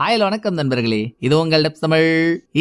ஹாயல் வணக்கம் நண்பர்களே. இது உங்கள் டெப் தமிழ்.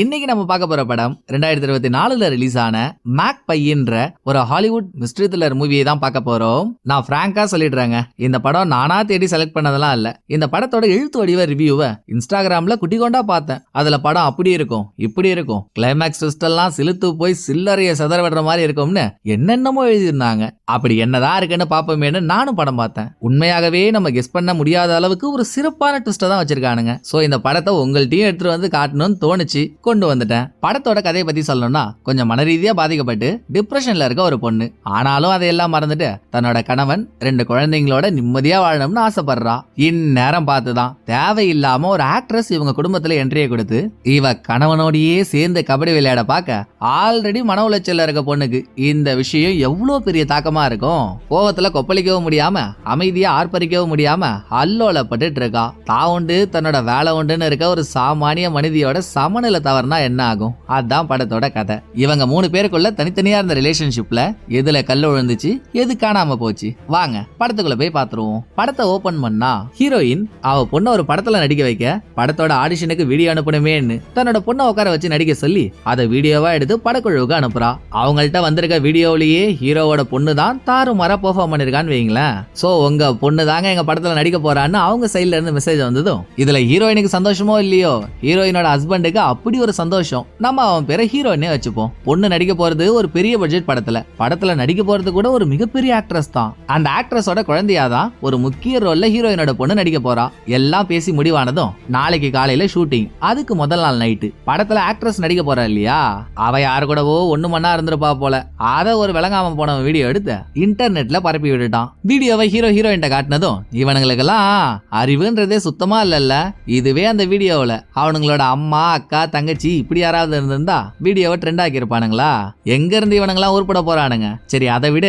இன்னைக்கு நம்ம பார்க்க போற படம் ரெண்டாயிரத்தி இருபத்தி நாலுல ரிலீஸ் ஆன மேக் பையன்ற ஒரு ஹாலிவுட் மிஸ்ட்ரி த்ரில்லர் மூவியை தான் பார்க்க போறோம். நான் பிராங்கா சொல்லிடுறேங்க. இந்த படம் நானா தேடி செலக்ட் பண்ணதெல்லாம் இல்ல இந்த படத்தோட எழுத்து வடிவ ரிவ்யூவை இன்ஸ்டாகிராம்ல குட்டி கொண்டா பார்த்தேன். அதுல படம் அப்படி இருக்கும் இப்படி இருக்கும். கிளைமேக்ஸ் எல்லாம் சிலுத்து போய் சில்லறைய சிதற விடுற மாதிரி இருக்கும்னு என்னென்னமோ எழுதியிருந்தாங்க. அப்படி என்னதான் இருக்குன்னு பார்ப்போமேன்னு நானும் படம் பார்த்தேன். உண்மையாகவே நம்ம கெஸ் பண்ண முடியாத அளவுக்கு ஒரு சிறப்பான ட்விஸ்ட்டை தான் வச்சிருக்கானுங்க. ஸோ இந்த படத்தை உங்கள்கிட்டயும் எடுத்துட்டு வந்து காட்டணும்னு தோணுச்சு கொண்டு வந்துட்டேன். படத்தோட கதையை பத்தி சொல்லணும்னா கொஞ்சம் மனரீதியா பாதிக்கப்பட்டு டிப்ரெஷன்ல இருக்க ஒரு பொண்ணு. ஆனாலும் அதையெல்லாம் மறந்துட்டு தன்னோட கணவன் ரெண்டு குழந்தைங்களோட நிம்மதியா வாழணும்னு ஆசைப்படுறா. இந்நேரம் பார்த்துதான் தேவையில்லாம ஒரு ஆக்ட்ரஸ் இவங்க குடும்பத்துல என்ட்ரியை கொடுத்து இவ கணவனோடையே சேர்ந்து கபடி விளையாட பார்க்க ஆல்ரெடி மன உளைச்சல்ல இருக்க பொண்ணுக்கு இந்த விஷயம் எவ்வளவு பெரிய தாக்கமா இருக்கும்? கோவத்துல கொப்பளிக்கவும் முடியாம அமைதியா ஆர்ப்பரிக்கவும் முடியாம அல்லோலப்பட்டு இருக்கா. தான் உண்டு தன்னோட வேலை உண்டுன்னு இருக்க ஒரு சாமானிய மனிதியோட சமநிலை தவறுனா என்ன ஆகும்? அதான் படத்தோட கதை. இவங்க மூணு பேருக்குள்ள தனித்தனியா இருந்த ரிலேஷன்ஷிப்ல எதுல கல் விழுந்துச்சு எது காணாம போச்சு? வாங்க படத்துக்குள்ள போய் பாத்துருவோம். படத்தை ஓபன் பண்ணா ஹீரோயின் அவ பொண்ணை ஒரு படத்துல நடிக்க வைக்க படத்தோட ஆடிஷனுக்கு வீடியோ அனுப்பணுமேன்னு தன்னோட பொண்ணை உட்கார வச்சு நடிக்க சொல்லி அதை வீடியோவா எடுத்து படக்குழுவுக்கு அனுப்புறா. அவங்கள்ட்ட வந்திருக்க வீடியோவிலேயே ஹீரோவோட பொண்ணு தான் தாறுமாறா பெர்ஃபார்ம் பண்ணிருக்கான்னு வைங்களேன். சோ உங்க பொண்ணு தாங்க எங்க படத்துல நடிக்க போறான்னு அவங்க சைட்ல இருந்து மெசேஜ் வந்ததும் இதுல ஹீரோயினுக்கு சந்தோஷமோ இல்லையோ? ஹீரோயினோட ஹஸ்பண்டுக்கு அப்படி ஒரு சந்தோஷம். நம்ம அவன் பேரை ஹீரோயினே வச்சுப்போம். பொண்ணு நடிக்க போறது ஒரு பெரிய பட்ஜெட் படத்துல. படத்துல நடிக்க போறது கூட ஒரு மிகப்பெரிய ஆக்ட்ரஸ் தான். அந்த ஆக்ட்ரஸோட குழந்தையாதான் ஒரு முக்கிய ரோல்ல ஹீரோயினோட பொண்ணு நடிக்க போறா. எல்லாம் பேசி முடிவானதும் நாளைக்கு காலையில ஷூட்டிங் அதுக்கு முதல் நாள் நைட்டு படத்துல ஆக்ட்ரஸ் நடிக்க போறா இல்லையா? அவ யாரு கூடவோ ஒண்ணு மண்ணா இருந்திருப்பா போல. அத ஒரு விளங்காம போன வீடியோ எடுத்து இன்டர்நெட்ல பரப்பி விட்டுட்டான். வீடியோவை ஹீரோ ஹீரோயின்ட்ட காட்டினதும் இவனுங்களுக்கெல்லாம் அறிவுன்றதே சுத்தமா இல்லல்ல. இதுவே அந்த வீடியோவில் அவனுங்களோட அம்மா அக்கா தங்கச்சி இப்படி யாராவது இருந்திருந்தா வீடியோவை ட்ரெண்ட் ஆக்கியிருப்பானுங்களா? எங்கேருந்து இவனுங்களாம் உருப்பட போகிறானுங்க சரி அதை விட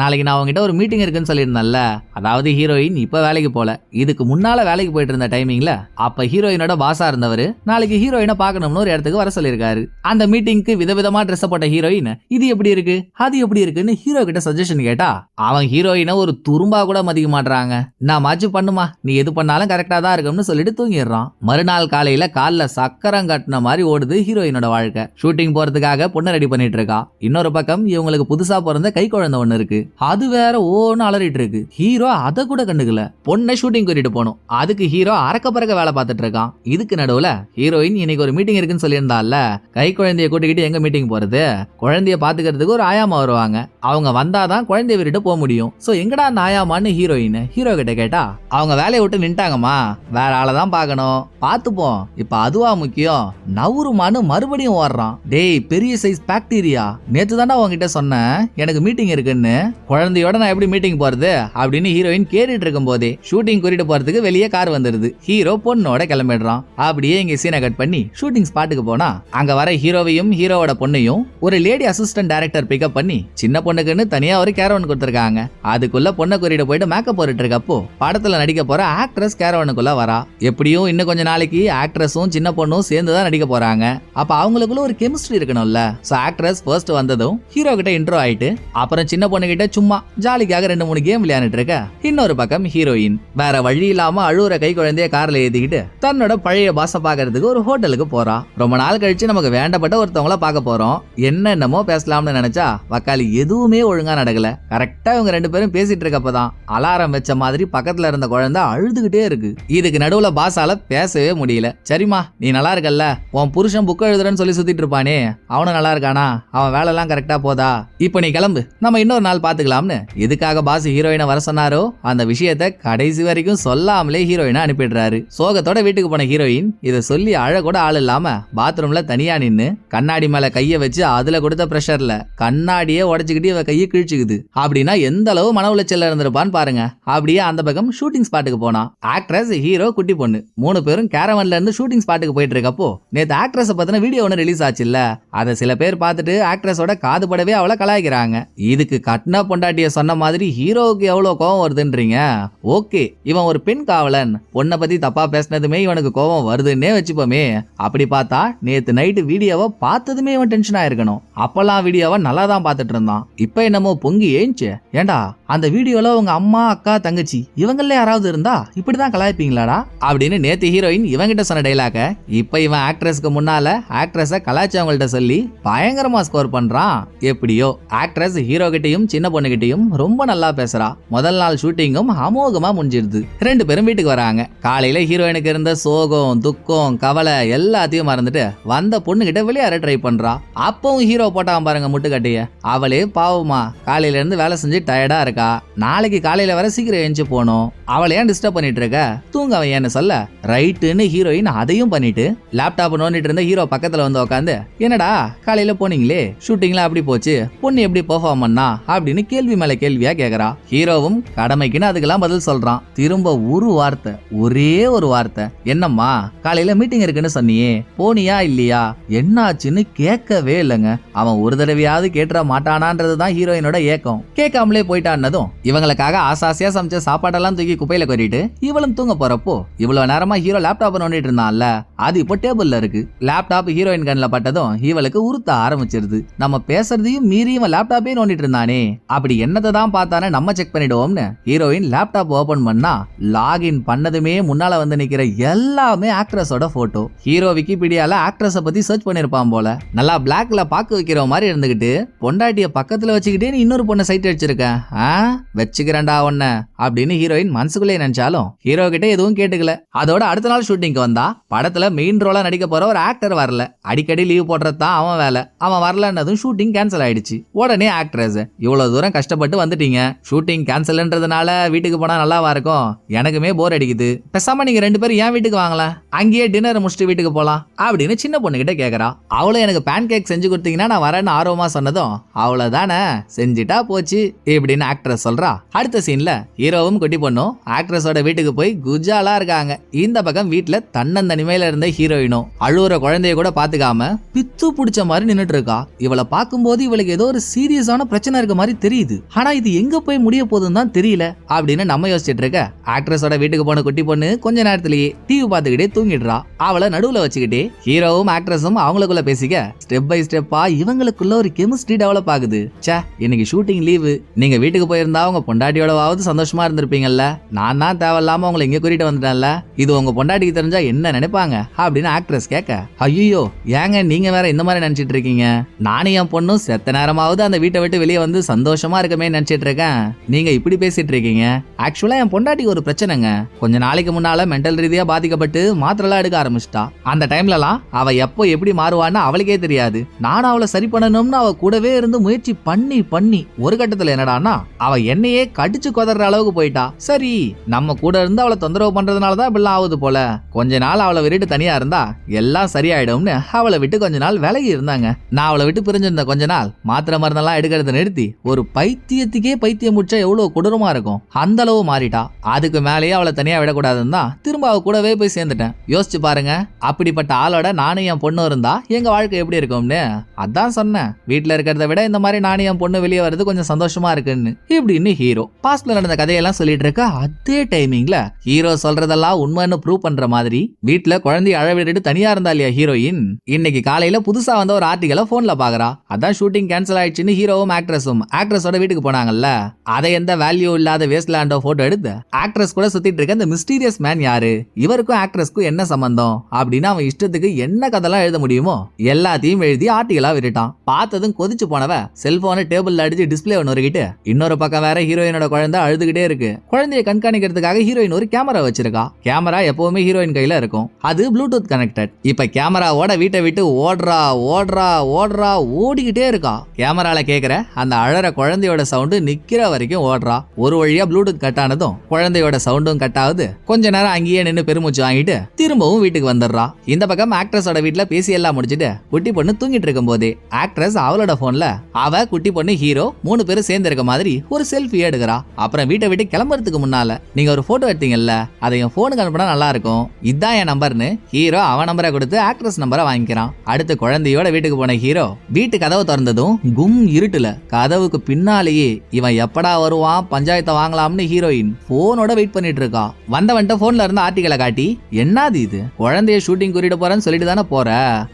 நாளைக்கு நான் அவங்ககிட்ட ஒரு மீட்டிங் இருக்குன்னு சொல்லியிருந்தேன்ல. அதாவது ஹீரோயின் இப்போ வேலைக்கு போல. இதுக்கு முன்னால் வேலைக்கு போயிட்டு இருந்த டைமிங்கில் அப்போ ஹீரோயினோட பாஸாக இருந்தவர் நாளைக்கு ஹீரோயினை பார்க்கணும்னு ஒரு இடத்துக்கு வர சொல்லியிருக்காரு. அந்த மீட்டிங்க்கு விதவிதமாக ட்ரெஸ் போட்ட ஹீரோயின் இது எப்படி இருக்கு? அது எப்படி இருக்குன்னு ஹீரோ கிட்ட சஜஷன் கேட்டா அவன் ஹீரோயினை ஒரு துரும்பா கூட மதிக்க மாட்றாங்க. நான் மாச்சு பண்ணுமா? நீ எது பண்ணாலும் கரெக்டாக தான் இருக்கும்னு சொல்லிட்டு தூங்கிடுறான். மறுநாள் காலையில காலில் சக்கரம் கட்டின மாதிரி ஓடுது ஹீரோயினோட வாழ்க்கை. ஷூட்டிங் போறதுக்காக பொண்ணு ரெடி பண்ணிட்டு இருக்கா. இன்னொரு பக்கம் இவங்களுக்கு புதுசா பிறந்த கை குழந்தை ஒண்ணு இருக்கு. அது வேற ஓன்னு அலறிட்டு இருக்கு. ஹீரோ அதை கூட கண்டுக்கல. பொண்ணை ஷூட்டிங் கூட்டிட்டு போனோம் அதுக்கு ஹீரோ அறக்க பறக்க வேலை பார்த்துட்டு இருக்கான். இதுக்கு நடுவுல ஹீரோயின் இன்னைக்கு ஒரு மீட்டிங் இருக்குன்னு சொல்லியிருந்தால கை குழந்தைய கூட்டிக்கிட்டு எங்க மீட்டிங் போறது? குழந்தைய பாத்துக்கிறதுக்கு ஒரு ஆயாமா வருவாங்க. அவங்க வந்தாதான் குழந்தைய விட்டுட்டு போக முடியும். சோ எங்கடா அந்த ஆயாமான்னு ஹீரோயின் ஹீரோ கிட்ட கேட்டா அவங்க வேலையை விட்டு நின்ட்டாங்கம்மா. வேற ஆளை தான் பார்க்கணும். பார்த்துப்போம். இப்ப அதுவா முக்கியம். நவுருமான்னு மறுபடியும் ஓடுறான். டேய் பெரிய சைஸ் பாக்டீரியா நேத்து தானே உங்ககிட்ட சொன்னேன். எனக்கு மீட்டிங் இருக்குன்னு. குழந்தையோட நான் எப்படி மீட்டிங் போறது? அப்படின்னு ஹீரோயின் கேட்டுட்டு இருக்கும் போதே ஷூட்டிங் கூட்டிட்டு போறதுக்கு வெளியே கார் வந்துருது. ஹீரோ பொண்ணோட கிளம்பிடுறான். அப்படியே இங்க சீனை கட் பண்ணி ஷூட்டிங் ஸ்பாட்டுக்கு போனா அங்க வர ஹீரோவையும் ஹீரோவோட பொண்ணையும் ஒரு லேடி அசிஸ்டன்ட் டைரக்டர் பிக்கப் பண்ணி சின்ன பொண்ணுக்குன்னு தனியா ஒரு கேரவன் கொடுத்துருக்காங்க. அதுக்குள்ள பொண்ணை கூட்டிட்டு போயிட்டு மேக்கப் போட்டுட்டு இருக்கப்போ படத்துல நடிக்க போற ஆக்ட்ரஸ் கேரவனுக்குள்ள வரா. எப்படியும் இன்னும் கொஞ்ச நாளைக்கு ஆக்ட்ரஸும் சின்ன பொண்ணும் சேர்ந்து தான் நடிக்க போறாங்க. அப்ப அவங்களுக்குள்ள ஒரு கெமிஸ்ட்ரி இருக்கணும்ல. சோ ஆக்ட்ரஸ் ஃபர்ஸ்ட் வந்ததும் ஹீரோ கிட்ட இன்ட்ரோ ஆயிட்டு அப்புறம் சின்ன பொண்ணு கிட்ட சும்மா ஜாலிக்காக ரெண்டு மூணு கேம் விளையாண்டுட்டு இருக்க. இன்னொரு பக்கம் ஹீரோயின் வேற வழி இல்லாம அழுகுற கை குழந்தைய கார்ல ஏத்திக்கிட்டு தன்னோட பழைய பாச பாக்குறதுக்கு ஒரு ஹோட்டலுக்கு போறா. ரொம்ப நாள் கழிச்சு நமக்கு வேண்டப்பட்ட ஒருத்தவங்கள பார்க்க போறோம். என்னென்னமோ பேசலாம்னு நினைச்சா வக்காலி எதுவுமே ஒழுங்கா நடக்கல. கரெக்டா இவங்க ரெண்டு பேரும் பேசிட்டு இருக்கப்பதான் அலாரம் வச்ச மாதிரி பக்கத்துல இருந்த குழந்தை அழுதுகிட்டே இருக்கு. இதுக்கு நடுவுல பாசால பேசவே முடியல. சரிம்மா நீ நல்லா இருக்கல்ல? உன் புருஷன் புக்கு எழுதுறேன்னு சொல்லி சுத்திட்டு இருப்பானே. அவனும் நல்லா இருக்கானா? அவன் வேலைலாம் கரெக்டா போதா? இப்போ நீ கிளம்பு. நம்ம இன்னொரு நாள் பாத்துக்கலாம்னு எதுக்காக பாஸ் ஹீரோயினை வர சொன்னாரோ அந்த விஷயத்த கடைசி வரைக்கும் சொல்லாமலே ஹீரோயினை அனுப்பிடுறாரு. சோகத்தோட வீட்டுக்கு போன ஹீரோயின் இதை சொல்லி அழ கூட ஆள் இல்லாம பாத்ரூம்ல தனியா நின்னு கண்ணாடி மேல கைய வச்சு அதுல கொடுத்த பிரஷர்ல கண்ணாடியே உடச்சுக்கிட்டு இவ கையை கிழிச்சுக்குது. அப்படின்னா எந்த அளவு மன உளைச்சல்ல இருந்திருப்பான்னு பாருங்க. அப்படியே அந்த பக்கம் ஷூட்டிங் ஸ்பாட்டுக்கு போனா. ஆக்ட்ரஸ் ஹீரோ குட்டி பொண்ணு. மூணு பேரும் கேரவன்ல இருந்து ஷூட்டிங் ஸ்பாட்டுக்கு போயிட்டு இருக்கப்போ நேத்து ஆக்ட்ரஸ் பத்தின வீடியோ ஒன்று ரிலீஸ் ஆச்சுல்ல? அதை சில பேர் பார்த்துட்டு ஆக்ட்ரஸோட காது படவே அவளை கலாய்க்கிறாங்க. இதுக்கு கட்னா பொண்டாட்டிய சொன்ன மாதிரி ஹீரோவுக்கு எவ்வளவு கோவம் வருதுன்றீங்க? ஓகே இவன் ஒரு பெண் காவலன். பொண்ணை பத்தி தப்பா பேசினதுமே இவனுக்கு கோவம் வருதுன்னே வச்சுப்போமே. அப்படி பார்த்தா நேத்து நைட்டு வீடியோவை பார்த்ததுமே இவன் டென்ஷன் ஆயிருக்கணும். அப்பெல்லாம் வீடியோவை நல்லா தான் பார்த்துட்டு இருந்தான். இப்ப என்னமோ பொங்கி ஏஞ்சு ஏண்டா அந்த வீடியோல உங்க அம்மா அக்கா தங்கச்சி இவங்கள யாராவது இருந்தா இப்படிதான் கலாய்ப்பீங்களாடா? அப்படின்னு நேத்து நேற்று ஹீரோயின் இவங்கிட்ட சொன்ன டைலாக இப்போ இவன் ஆக்ட்ரஸ்க்கு முன்னால ஆக்ட்ரஸை கலாச்சவங்கள்ட்ட சொல்லி பயங்கரமா ஸ்கோர் பண்றான். எப்படியோ ஆக்ட்ரஸ் ஹீரோ கிட்டையும் சின்ன பொண்ணுகிட்டையும் ரொம்ப நல்லா பேசுறா. முதல் நாள் ஷூட்டிங்கும் அமோகமா முடிஞ்சிருது. ரெண்டு பேரும் வீட்டுக்கு வராங்க. காலையில ஹீரோயினுக்கு இருந்த சோகம் துக்கம் கவலை எல்லாத்தையும் மறந்துட்டு வந்த பொண்ணுகிட்ட விளையாட ட்ரை பண்றா. அப்பவும் ஹீரோ போட்டான் பாருங்க முட்டுக்கட்டைய. அவளே பாவமா காலையில இருந்து வேலை செஞ்சு டயர்டா இருக்கா. நாளைக்கு காலையில வர சீக்கிரம் எழுந்து போனோம் அவளை ஏன் டிஸ்டர்ப் பண்ணிட்டு இருக்க? தூங்க அவன் ஏன்னு சொல்ல ரைட்டுன்னு ஹீரோயின் அதையும் பண்ணிட்டு லேப்டாப் நோண்டிட்டு இருந்த ஹீரோ பக்கத்துல வந்து உட்காந்து என்னடா காலையில போனீங்களே? ஷூட்டிங்லாம் அப்படி போச்சு. பொண்ணு எப்படி பெர்ஃபார்ம் பண்ணா? அப்படின்னு கேள்வி மேல கேள்வியா கேக்குறா. ஹீரோவும் கடமைக்குன்னு அதுக்கெல்லாம் பதில் சொல்றான். திரும்ப ஒரு வார்த்தை ஒரே ஒரு வார்த்தை. என்னம்மா காலையில மீட்டிங் இருக்குன்னு சொன்னியே. போனியா இல்லையா? என்னாச்சுன்னு கேட்கவே இல்லைங்க. அவன் ஒரு தடவையாவது கேட்டுற மாட்டானான்றது தான் ஹீரோயினோட ஏக்கம். கேட்காமலே போயிட்டான்னதும் இவங்களுக்காக ஆசாசியா சமைச்ச சாப்பாடெல்லாம் தூக்கி குப்பையில கொறிட்டு இவளும் தூங்க போறப்போ இவ்வளவு நேரமா ஹீரோ லேப்டாப் நோண்டிட்டு இருந்தான்ல அது இப்போ டேபிள்ல இருக்கு. லேப்டாப் ஹீரோயின் கண்ணில் பட்டதும் இவளுக்கு உறுத்த ஆரம்பிச்சிருது. நம்ம பேசுறதையும் மீறி இவன் லேப்டாப்பே நோண்டிட்டு இருந்தானே அப்படி என்னத்தை தான் பார்த்தானே நம்ம செக் பண்ணிடுவோம்னு ஹீரோயின் லேப்டாப் ஓபன் பண்ணா லாகின் பண்ணதுமே முன்னால வந்து நிக்கிற எல்லாமே ஆக்ட்ரஸோட போட்டோ ஹீரோ விக்கிபீடியால ஆக்ட்ரஸ பத்தி சர்ச் பண்ணிருப்பான் போல. நல்லா பிளாக்ல பாக்க வைக்கிற மாதிரி இருந்துகிட்டு பொண்டாட்டிய பக்கத்துல வச்சுக்கிட்டே நீ இன்னொரு பொண்ணை சைட் அடிச்சிருக்க ஆ? வச்சுக்கிறேன்டா உன்ன அப்படின்னு ஹீரோயின் மனசுக்குள்ளே நினைச்சாலும் ஹீரோ கிட்ட எதுவும் கேட்டுக்கல. அதோட அடுத்த நாள் ஷூட்டிங்க்கு வந்தா படத்துல மெயின் ரோலா நடிக்க போற ஒரு ஆக்டர் வரல. அடிக்கடி லீவ் போடுறது தான் அவன் வேலை. அவன் வரலன்னதும் ஷூட்டிங் கேன்சல் ஆயிடுச்சு. உடனே ஆக்ட்ரஸ் இவ்வளவு தூரம் கஷ்டப்பட்டு வந்துட்டீங்க. ஷூட்டிங் கேன்சல்ன்றதுனால வீட்டுக்கு போனா நல்லாவா இருக்கும்? எனக்குமே போர் அடிக்குது. பெசாம நீங்க ரெண்டு பேரும் ஏன் வீட்டுக்கு வாங்கல? அங்கேயே டின்னர் முடிச்சுட்டு வீட்டுக்கு போலாம். அப்படின்னு சின்ன பொண்ணு கிட்ட கேக்குறா. அவளும் எனக்கு பேன் கேக் செஞ்சு கொடுத்தீங்கன்னா நான் வரேன்னு ஆர்வமா சொன்னதும் அவ்வளவுதானே? செஞ்சுட்டா போச்சு. இப்படின்னு ஆக்ட்ரஸ் சொல்றா. அடுத்த சீன்ல ஹீரோவும் குட்டி பொண்ணும் ஆக்ட்ரஸோட வீட்டுக்கு போய் குஜாலா இருக்காங்க. இந்த இந்த பக்கம் வீட்டில் தன்னந்தனிமையில இருந்த ஹீரோயினும் அழுவுற குழந்தைய கூட பாத்துக்காம பித்து பிடிச்ச மாதிரி நின்னுட்டு இருக்கா இவளை பார்க்கும்போது இவளுக்கு ஏதோ ஒரு சீரியஸான பிரச்சனை இருக்க மாதிரி தெரியுது. ஆனா இது எங்க போய் முடிய போதுன்னு தான் தெரியல. அப்படின்னு நம்ம யோசிச்சுட்டு இருக்க ஆக்ட்ரஸோட வீட்டுக்கு போன குட்டி பொண்ணு கொஞ்ச நேரத்திலேயே டிவி பார்த்துக்கிட்டே தூங்கிடுறா. அவளை நடுவுல வச்சுக்கிட்டே ஹீரோவும் ஆக்ட்ரஸும் அவங்களுக்குள்ள பேசிக்க ஸ்டெப் பை ஸ்டெப்பா இவங்களுக்குள்ள ஒரு கெமிஸ்ட்ரி டெவலப் ஆகுது. சே இன்னைக்கு ஷூட்டிங் லீவு நீங்க வீட்டுக்கு போயிருந்தா உங்க பொண்டாட்டியோடவாவது சந்தோஷமா இருந்திருப்பீங்கல்ல. நான் தான் தேவையில்லாம உங்களை இங்க கூட்டிட்டு வந்துட்டேன்ல. இது உங்க பொண்டாட்டிக்கு தெரிஞ்சா என்ன நினைப்பாங்க? அப்படின்னு ஆக்ட்ரஸ் கேட்க ஐயோ ஏங்க நீங்க வேற இந்த மாதிரி நினைச்சிட்டு இருக்கீங்க? நானும் என் பொண்ணும் செத்த நேரமாவது அந்த வீட்டை விட்டு வெளியே வந்து சந்தோஷமா இருக்கமே நினைச்சிட்டு இருக்கேன். நீங்க இப்படி பேசிட்டு இருக்கீங்க. ஆக்சுவலா என் பொண்டாட்டிக்கு ஒரு பிரச்சனைங்க. கொஞ்ச நாளைக்கு முன்னால மென்டல் ரீதியா பாதிக்கப்பட்டு மாத்திரலாம் எடுக்க ஆரம்பிச்சிட்டா. அந்த டைம்லலாம் அவ எப்போ எப்படி மாறுவான்னு அவளுக்கே தெரியாது. நானும் அவளை சரி பண்ணணும்னு அவ கூடவே இருந்து முயற்சி பண்ணி பண்ணி ஒரு கட்டத்துல என்னடான்னா அவ என்னையே கடிச்சு கொதற அளவுக்கு போயிட்டா. சரி நம்ம கூட இருந்து அவளை தொந்தரவு பண்ணுறதுனால தான் இப்படிலாம் ஆகுது. போல கொஞ்ச நாள் அவளை விட்டுட்டு தனியா இருந்தா எல்லாம் சரியாயிடும்னு அவளை விட்டு கொஞ்ச நாள் விலகி இருந்தாங்க. நான் அவளை விட்டு பிரிஞ்சிருந்த கொஞ்ச நாள் மாத்திரை மருந்தெல்லாம் எடுக்கிறத நிறுத்தி ஒரு பைத்தியத்துக்கே பைத்தியம் முடிச்சா எவ்வளவு கொடூரமா இருக்கும். அந்த அளவு மாறிட்டா. அதுக்கு மேலேயே அவளை தனியா விடக்கூடாதுன்னு தான் திரும்ப அவ கூடவே போய் சேர்ந்துட்டேன். யோசிச்சு பாருங்க அப்படிப்பட்ட ஆளோட நானும் என் பொண்ணு இருந்தா எங்க வாழ்க்கை எப்படி இருக்கும்னு? அதான் சொன்னேன் வீட்டுல இருக்கிறத விட இந்த மாதிரி நானும் என் பொண்ணு வெளியே வர்றது கொஞ்சம் சந்தோஷமா இருக்குன்னு. இப்படின்னு ஹீரோ. பாஸ்ட்ல நடந்த கதையெல்லாம் சொல்லிட்டு இருக்க அதே டைமிங்ல ஹீரோ சொல்றதெல்லாம் உண்மைன்னு ப்ரூவ் பண்ற மாதிரி வீட்டுல குழந்தைய அழ விட்டுட்டு தனியா இருந்தா இல்லையா ஹீரோயின் இன்னைக்கு காலையில புதுசா வந்த ஒரு ஆர்டிகலை போன்ல பாக்குறா. அதான் ஷூட்டிங் கேன்சல் ஆயிடுச்சுன்னு ஹீரோவும் ஆக்ட்ரஸும் ஆக்ட்ரஸோட வீட்டுக்கு போனாங்கல்ல. அதை எந்த வேல்யூ இல்லாத வேஸ்ட் லேண்டோ போட்டோ எடுத்து ஆக்ட்ரஸ் கூட சுத்திட்டு இருக்க அந்த மிஸ்டீரியஸ் மேன் யாரு? இவருக்கும் ஆக்ட்ரஸ்க்கும் என்ன சம்பந்தம்? அப்படின்னு அவன் இஷ்டத்துக்கு என்ன கதைலாம் எழுத முடியுமோ எல்லாத்தையும் எழுதி ஆர்டிகலா விட்டுட்டான். பார்த்ததும் கொதிச்சு போனவ செல்போனை டேபிள்ல அடிச்சு டிஸ்பிளே ஒன்று ஒருக்கிட்டு இன்னொரு பக்கம் வேற ஹீரோயினோட குழந்தை அழுதுகிட்டே இருக்கு. குழந்தைய கண்காணிக்கிறதுக்காக ஹீரோயின் ஒரு கேமரா வச்சிருக்கா. கேமரா எப்போவுமே ஹீரோயின் கையில் இருக்கும். அது ப்ளூடூத் கனெக்டட் இப்போ கேமராவோட வீட்டை விட்டு ஓடுறா ஓடுறா ஓடுறா ஓடிக்கிட்டே இருக்கா. கேமராவில் கேட்குற அந்த அழற குழந்தையோட சவுண்டு நிற்கிற வரைக்கும் ஓடுறா. ஒரு வழியாக ப்ளூடூத் கட் ஆனதும் குழந்தையோட சவுண்டும் கட் ஆகுது. கொஞ்ச நேரம் அங்கேயே நின்று பெருமூச்சு வாங்கிட்டு திரும்பவும் வீட்டுக்கு வந்துடுறா. இந்த பக்கம் ஆக்ட்ரஸோட வீட்டில் பேசி எல்லாம் முடிச்சிட்டு குட்டி பொண்ணு தூங்கிட்டு இருக்கும் போதே ஆக்ட்ரஸ் அவளோட போன்ல அவ குட்டி பொண்ணு ஹீரோ மூணு பேரும் சேர்ந்து இருக்க மாதிரி ஒரு செல்ஃபி எடுக்கிறா. அப்புறம் வீட்டை விட்டு கிளம்புறதுக்கு முன்னால நீங்க ஒரு போட்டோ எடுத்தீங்கல்ல அதை என் போனுக்கு அனுப்பினா நல்லா இருக்கும் இதான் என் நம்பர்னு. ஹீரோ அவன் நம்பரை கொடுத்து ஆக்ட்ரஸ் நம்பரை வாங்கிக்கிறான். அடுத்து குழந்தையோட வீட்டுக்கு போன ஹீரோ. வீட்டு கதவு திறந்ததும் கும் இருட்டுல. கதவுக்கு பின்னாலேயே இவன் எப்படா வருவான்? பஞ்சாயத்தை வாங்கலாம்னு ஹீரோயின் போனோட வெயிட் பண்ணிட்டு இருக்கா வந்தவன்ட்ட போன்ல இருந்து ஆர்டிகளை காட்டி என்னது இது? குழந்தைய ஷூட்டிங் கூட்டிட்டு போறேன்னு சொல்லிட்டு தானே போற?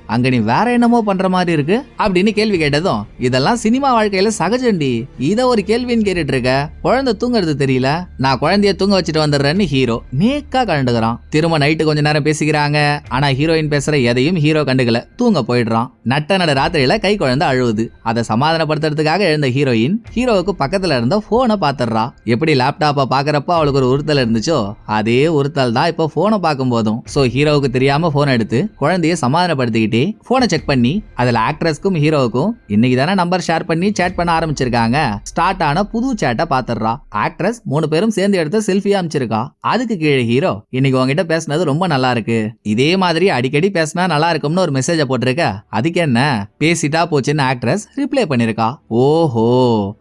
அங்க நீ வேற என்னமோ பண்ற மாதிரி இருக்கு? அப்படின்னு கேள்வி கேட்டதும் இதெல்லாம் சினிமா வாழ்க்கையில சகஜண்டி இத ஒரு கேள்வின்னு கேட்டுட்டு இருக்க. குழந்தை தூங்குறது தெரியல. நான் குழந்தைய தூங்க வச்சுட்டு வந்துடுறேன்னு ஹீரோ நேக்கா கண்டுக்கிறான் திரும்ப நைட்டு கொஞ்ச நேரம் பேசிக்கிறாங்க. ஆனா ஹீரோயின் பேசுற எதையும் ஹீரோ கண்டுக்கல. தூங்க போயிடுறான். நட்ட நட ராத்திரியில கை குழந்தை அழுவுது. அதை சமாதானப்படுத்துறதுக்காக எழுந்த ஹீரோயின் ஹீரோவுக்கு பக்கத்துல இருந்த போனை பாத்துறா எப்படி லேப்டாப்பை பாக்குறப்ப அவளுக்கு ஒரு உறுத்தல் இருந்துச்சோ அதே உறுத்தல் தான் இப்போ போனை பார்க்கும் போதும் சோ ஹீரோவுக்கு தெரியாம போன் எடுத்து குழந்தைய சமாதானப்படுத்திக்கிட்டே போனை செக் பண்ணி அதுல ஆக்ட்ரஸ்க்கும் ஹீரோவுக்கும் இன்னைக்கு தானே நம்பர் ஷேர் பண்ணி சேட் பண்ண ஆரம்பிச்சிருக்காங்க. ஸ்டார்ட் ஆன புது சேட்டை பாத்துறா ஆக்ட்ரஸ் மூணு பேரும் சேர்ந்து எடுத்த செல்ஃபி அமைச்சிருக்கா அதுக்கு கீழே ஹீரோ இன்னைக்கு உங்ககிட்ட பேசுனது ரொம்ப நல்லா இருக்கு. இதே மாதிரி அடிக்கடி பேசினா நல்லா இருக்கும்னு ஒரு மெசேஜ போட்டிருக்க. அதுக்கு என்ன? பேசிட்டா போச்சுன்னு ஆக்ட்ரஸ் ரிப்ளை பண்ணிருக்கா. ஓஹோ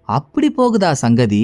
அப்படி போகுதா சங்கதி?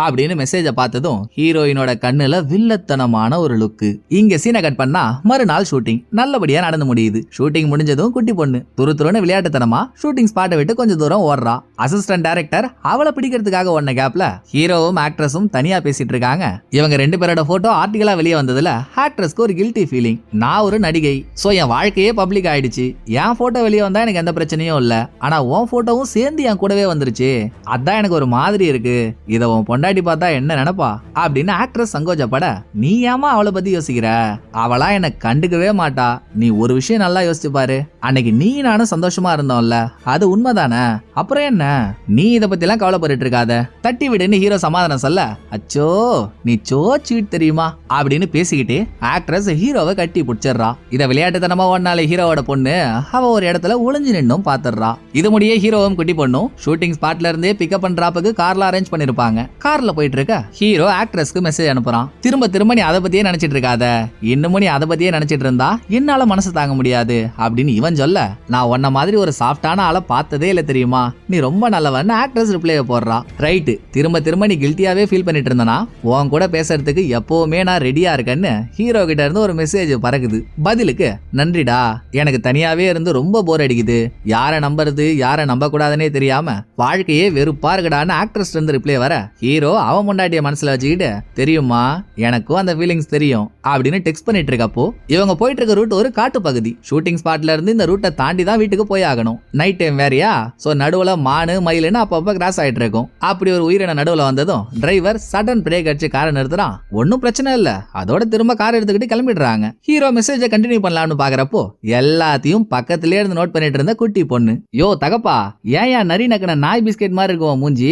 அப்படின்னு மெசேஜ பார்த்ததும் ஹீரோயினோட கண்ணுல வில்லத்தனமான ஒரு லுக்கு இங்க சீனை கட் பண்ணா மறுநாள் ஷூட்டிங் நல்லபடியா நடந்து முடியுது. ஷூட்டிங் முடிஞ்சதும் குட்டி பொண்ணு. துரு துருன்னு விளையாட்டுத்தனமா ஷூட்டிங் ஸ்பாட்டை விட்டு கொஞ்சம் தூரம் ஓடுறா. அசிஸ்டன்ட் டைரக்டர் அவளை பிடிக்கிறதுக்காக ஒன்ன கேப்ல ஹீரோவும் ஆக்ட்ரஸும் தனியா பேசிட்டு இருக்காங்க. இவங்க ரெண்டு பேரோட போட்டோ ஆர்டிகலா வெளியே வந்ததுல ஆக்ட்ரஸ்க்கு ஒரு கில்ட்டி ஃபீலிங் நான் ஒரு நடிகை. ஸோ என் வாழ்க்கையே பப்ளிக் ஆயிடுச்சு. என் போட்டோ வெளியே வந்தா எனக்கு எந்த பிரச்சனையும் இல்ல. ஆனா உன் போட்டோவும் சேர்ந்து என் கூடவே வந்துருச்சு. அதான் எனக்கு ஒரு மாதிரி இருக்கு. இதை உன் பொண்டாட்டி பார்த்தா என்ன நினைப்பா? அப்படின்னு ஆக்ட்ரஸ் சங்கோஜப்பட நீ ஏமா அவளை பத்தி யோசிக்கிற? அவளா என்னை கண்டுக்கவே மாட்டா. நீ ஒரு விஷயம் நல்லா யோசிச்சு பாரு. அன்னைக்கு நீ நானும் சந்தோஷமா இருந்தோம்ல. அது உண்மைதானே? அப்புறம் என்ன? நீ இதை பத்தி எல்லாம் கவலைப்பட்டு இருக்காத. தட்டி விடுன்னு ஹீரோ சமாதானம் சொல்ல அச்சோ நீ சோ சீட் தெரியுமா? அப்படின்னு பேசிக்கிட்டே ஆக்ட்ரஸ் ஹீரோவை கட்டி பிடிச்சிடுறா. இத விளையாட்டுத்தனமா ஒன்னால ஹீரோவோட பொண்ணு அவ ஒரு இடத்துல ஒளிஞ்சு நின்னும் பாத்துடுறா இது முடிய ஹீரோவும் குட்டி பொண்ணும் ஷூட்டிங் ஸ்பாட்ல இருந்தே பிக்கப் பண்றாப்புக்கு கார்ல அரேஞ்ச் பண்ணிருப்பாங்க. கார்ல போயிட்டு இருக்க ஹீரோ ஆக்ட்ரஸ்க்கு மெசேஜ் அனுப்புறான். திரும்ப திரும்ப நீ அதை பத்தியே நினைச்சிட்டு இருக்காத. இன்னமும் நீ அதை பத்தியே நினைச்சிட்டு இருந்தா என்னால மனசு தாங்க முடியாது அப்படின்னு இவன் சொல்ல நான் உன்ன மாதிரி ஒரு சாஃப்டான ஆளை பார்த்ததே இல்ல தெரியுமா? நீ ரொம்ப நல்லவன் ஆக்ட்ரஸ் ரிப்ளை போடுறா. ரைட்டு திரும்ப திரும்ப நீ கில்ட்டியாவே ஃபீல் பண்ணிட்டு இருந்தனா உன் கூட பேசுறதுக்கு எப்பவுமே நான் ரெடியா இருக்கேன்னு ஹீரோ கிட்ட இருந்து ஒரு மெசேஜ் பறக்குது. பதிலுக்கு நன்றிடா எனக்கு தனியாவே இருந்து ரொம்ப போர் அடிக்குது. யாரை நம்புறது யாரை நம்ப கூடாதுன்னே தெரியாம வாழ்க்கையே வெறுப்பா இருக்கடான்னு ஆக்ட்ரஸ் இருந்து ரிப்ளை வர ஹீரோ அவன் முண்டாட்டிய மனசுல வச்சுக்கிட்டு தெரியுமா எனக்கும் அந்த ஃபீலிங்ஸ் தெரியும் அப்படின்னு டெக்ஸ்ட் பண்ணிட்டு இருக்கப்போ இவங்க போயிட்டு இருக்க ரூட் ஒரு காட்டு பகுதி ஷூட்டிங் ஸ்பாட்ல இருந்து இந்த ரூட்டை தாண்டி தான் வீட்டுக்கு போய் ஆகணும். நைட் டைம் வேறயா? சோ நடுவுல மானு மயிலுன்னு அப்பப்ப கிராஸ் ஆயிட்டு இருக்கும். அப்படி ஒரு உயிரின நடுவுல வந்ததும் டிரைவர் சடன் பிரேக் அடிச்சு காரை நிறுத்துறான். ஒன்னும் பிரச்சனை இல்ல. அதோட திரும்ப கார் எடுத்துக்கிட்டு கிளம்பிடுறாங்க. ஹீரோ மெசேஜை கண்டினியூ பண்ணலாம்னு பாக்குறப்போ எல்லாத்தையும் பக்கத்திலே இருந்து நோட் பண்ணிட்டு இருந்த குட்டி பொண்ணு. யோ தகப்பா ஏன் ஏன் நரி நக்கின நாய் பிஸ்கெட் மாதிரி இருக்கும் மூஞ்சி?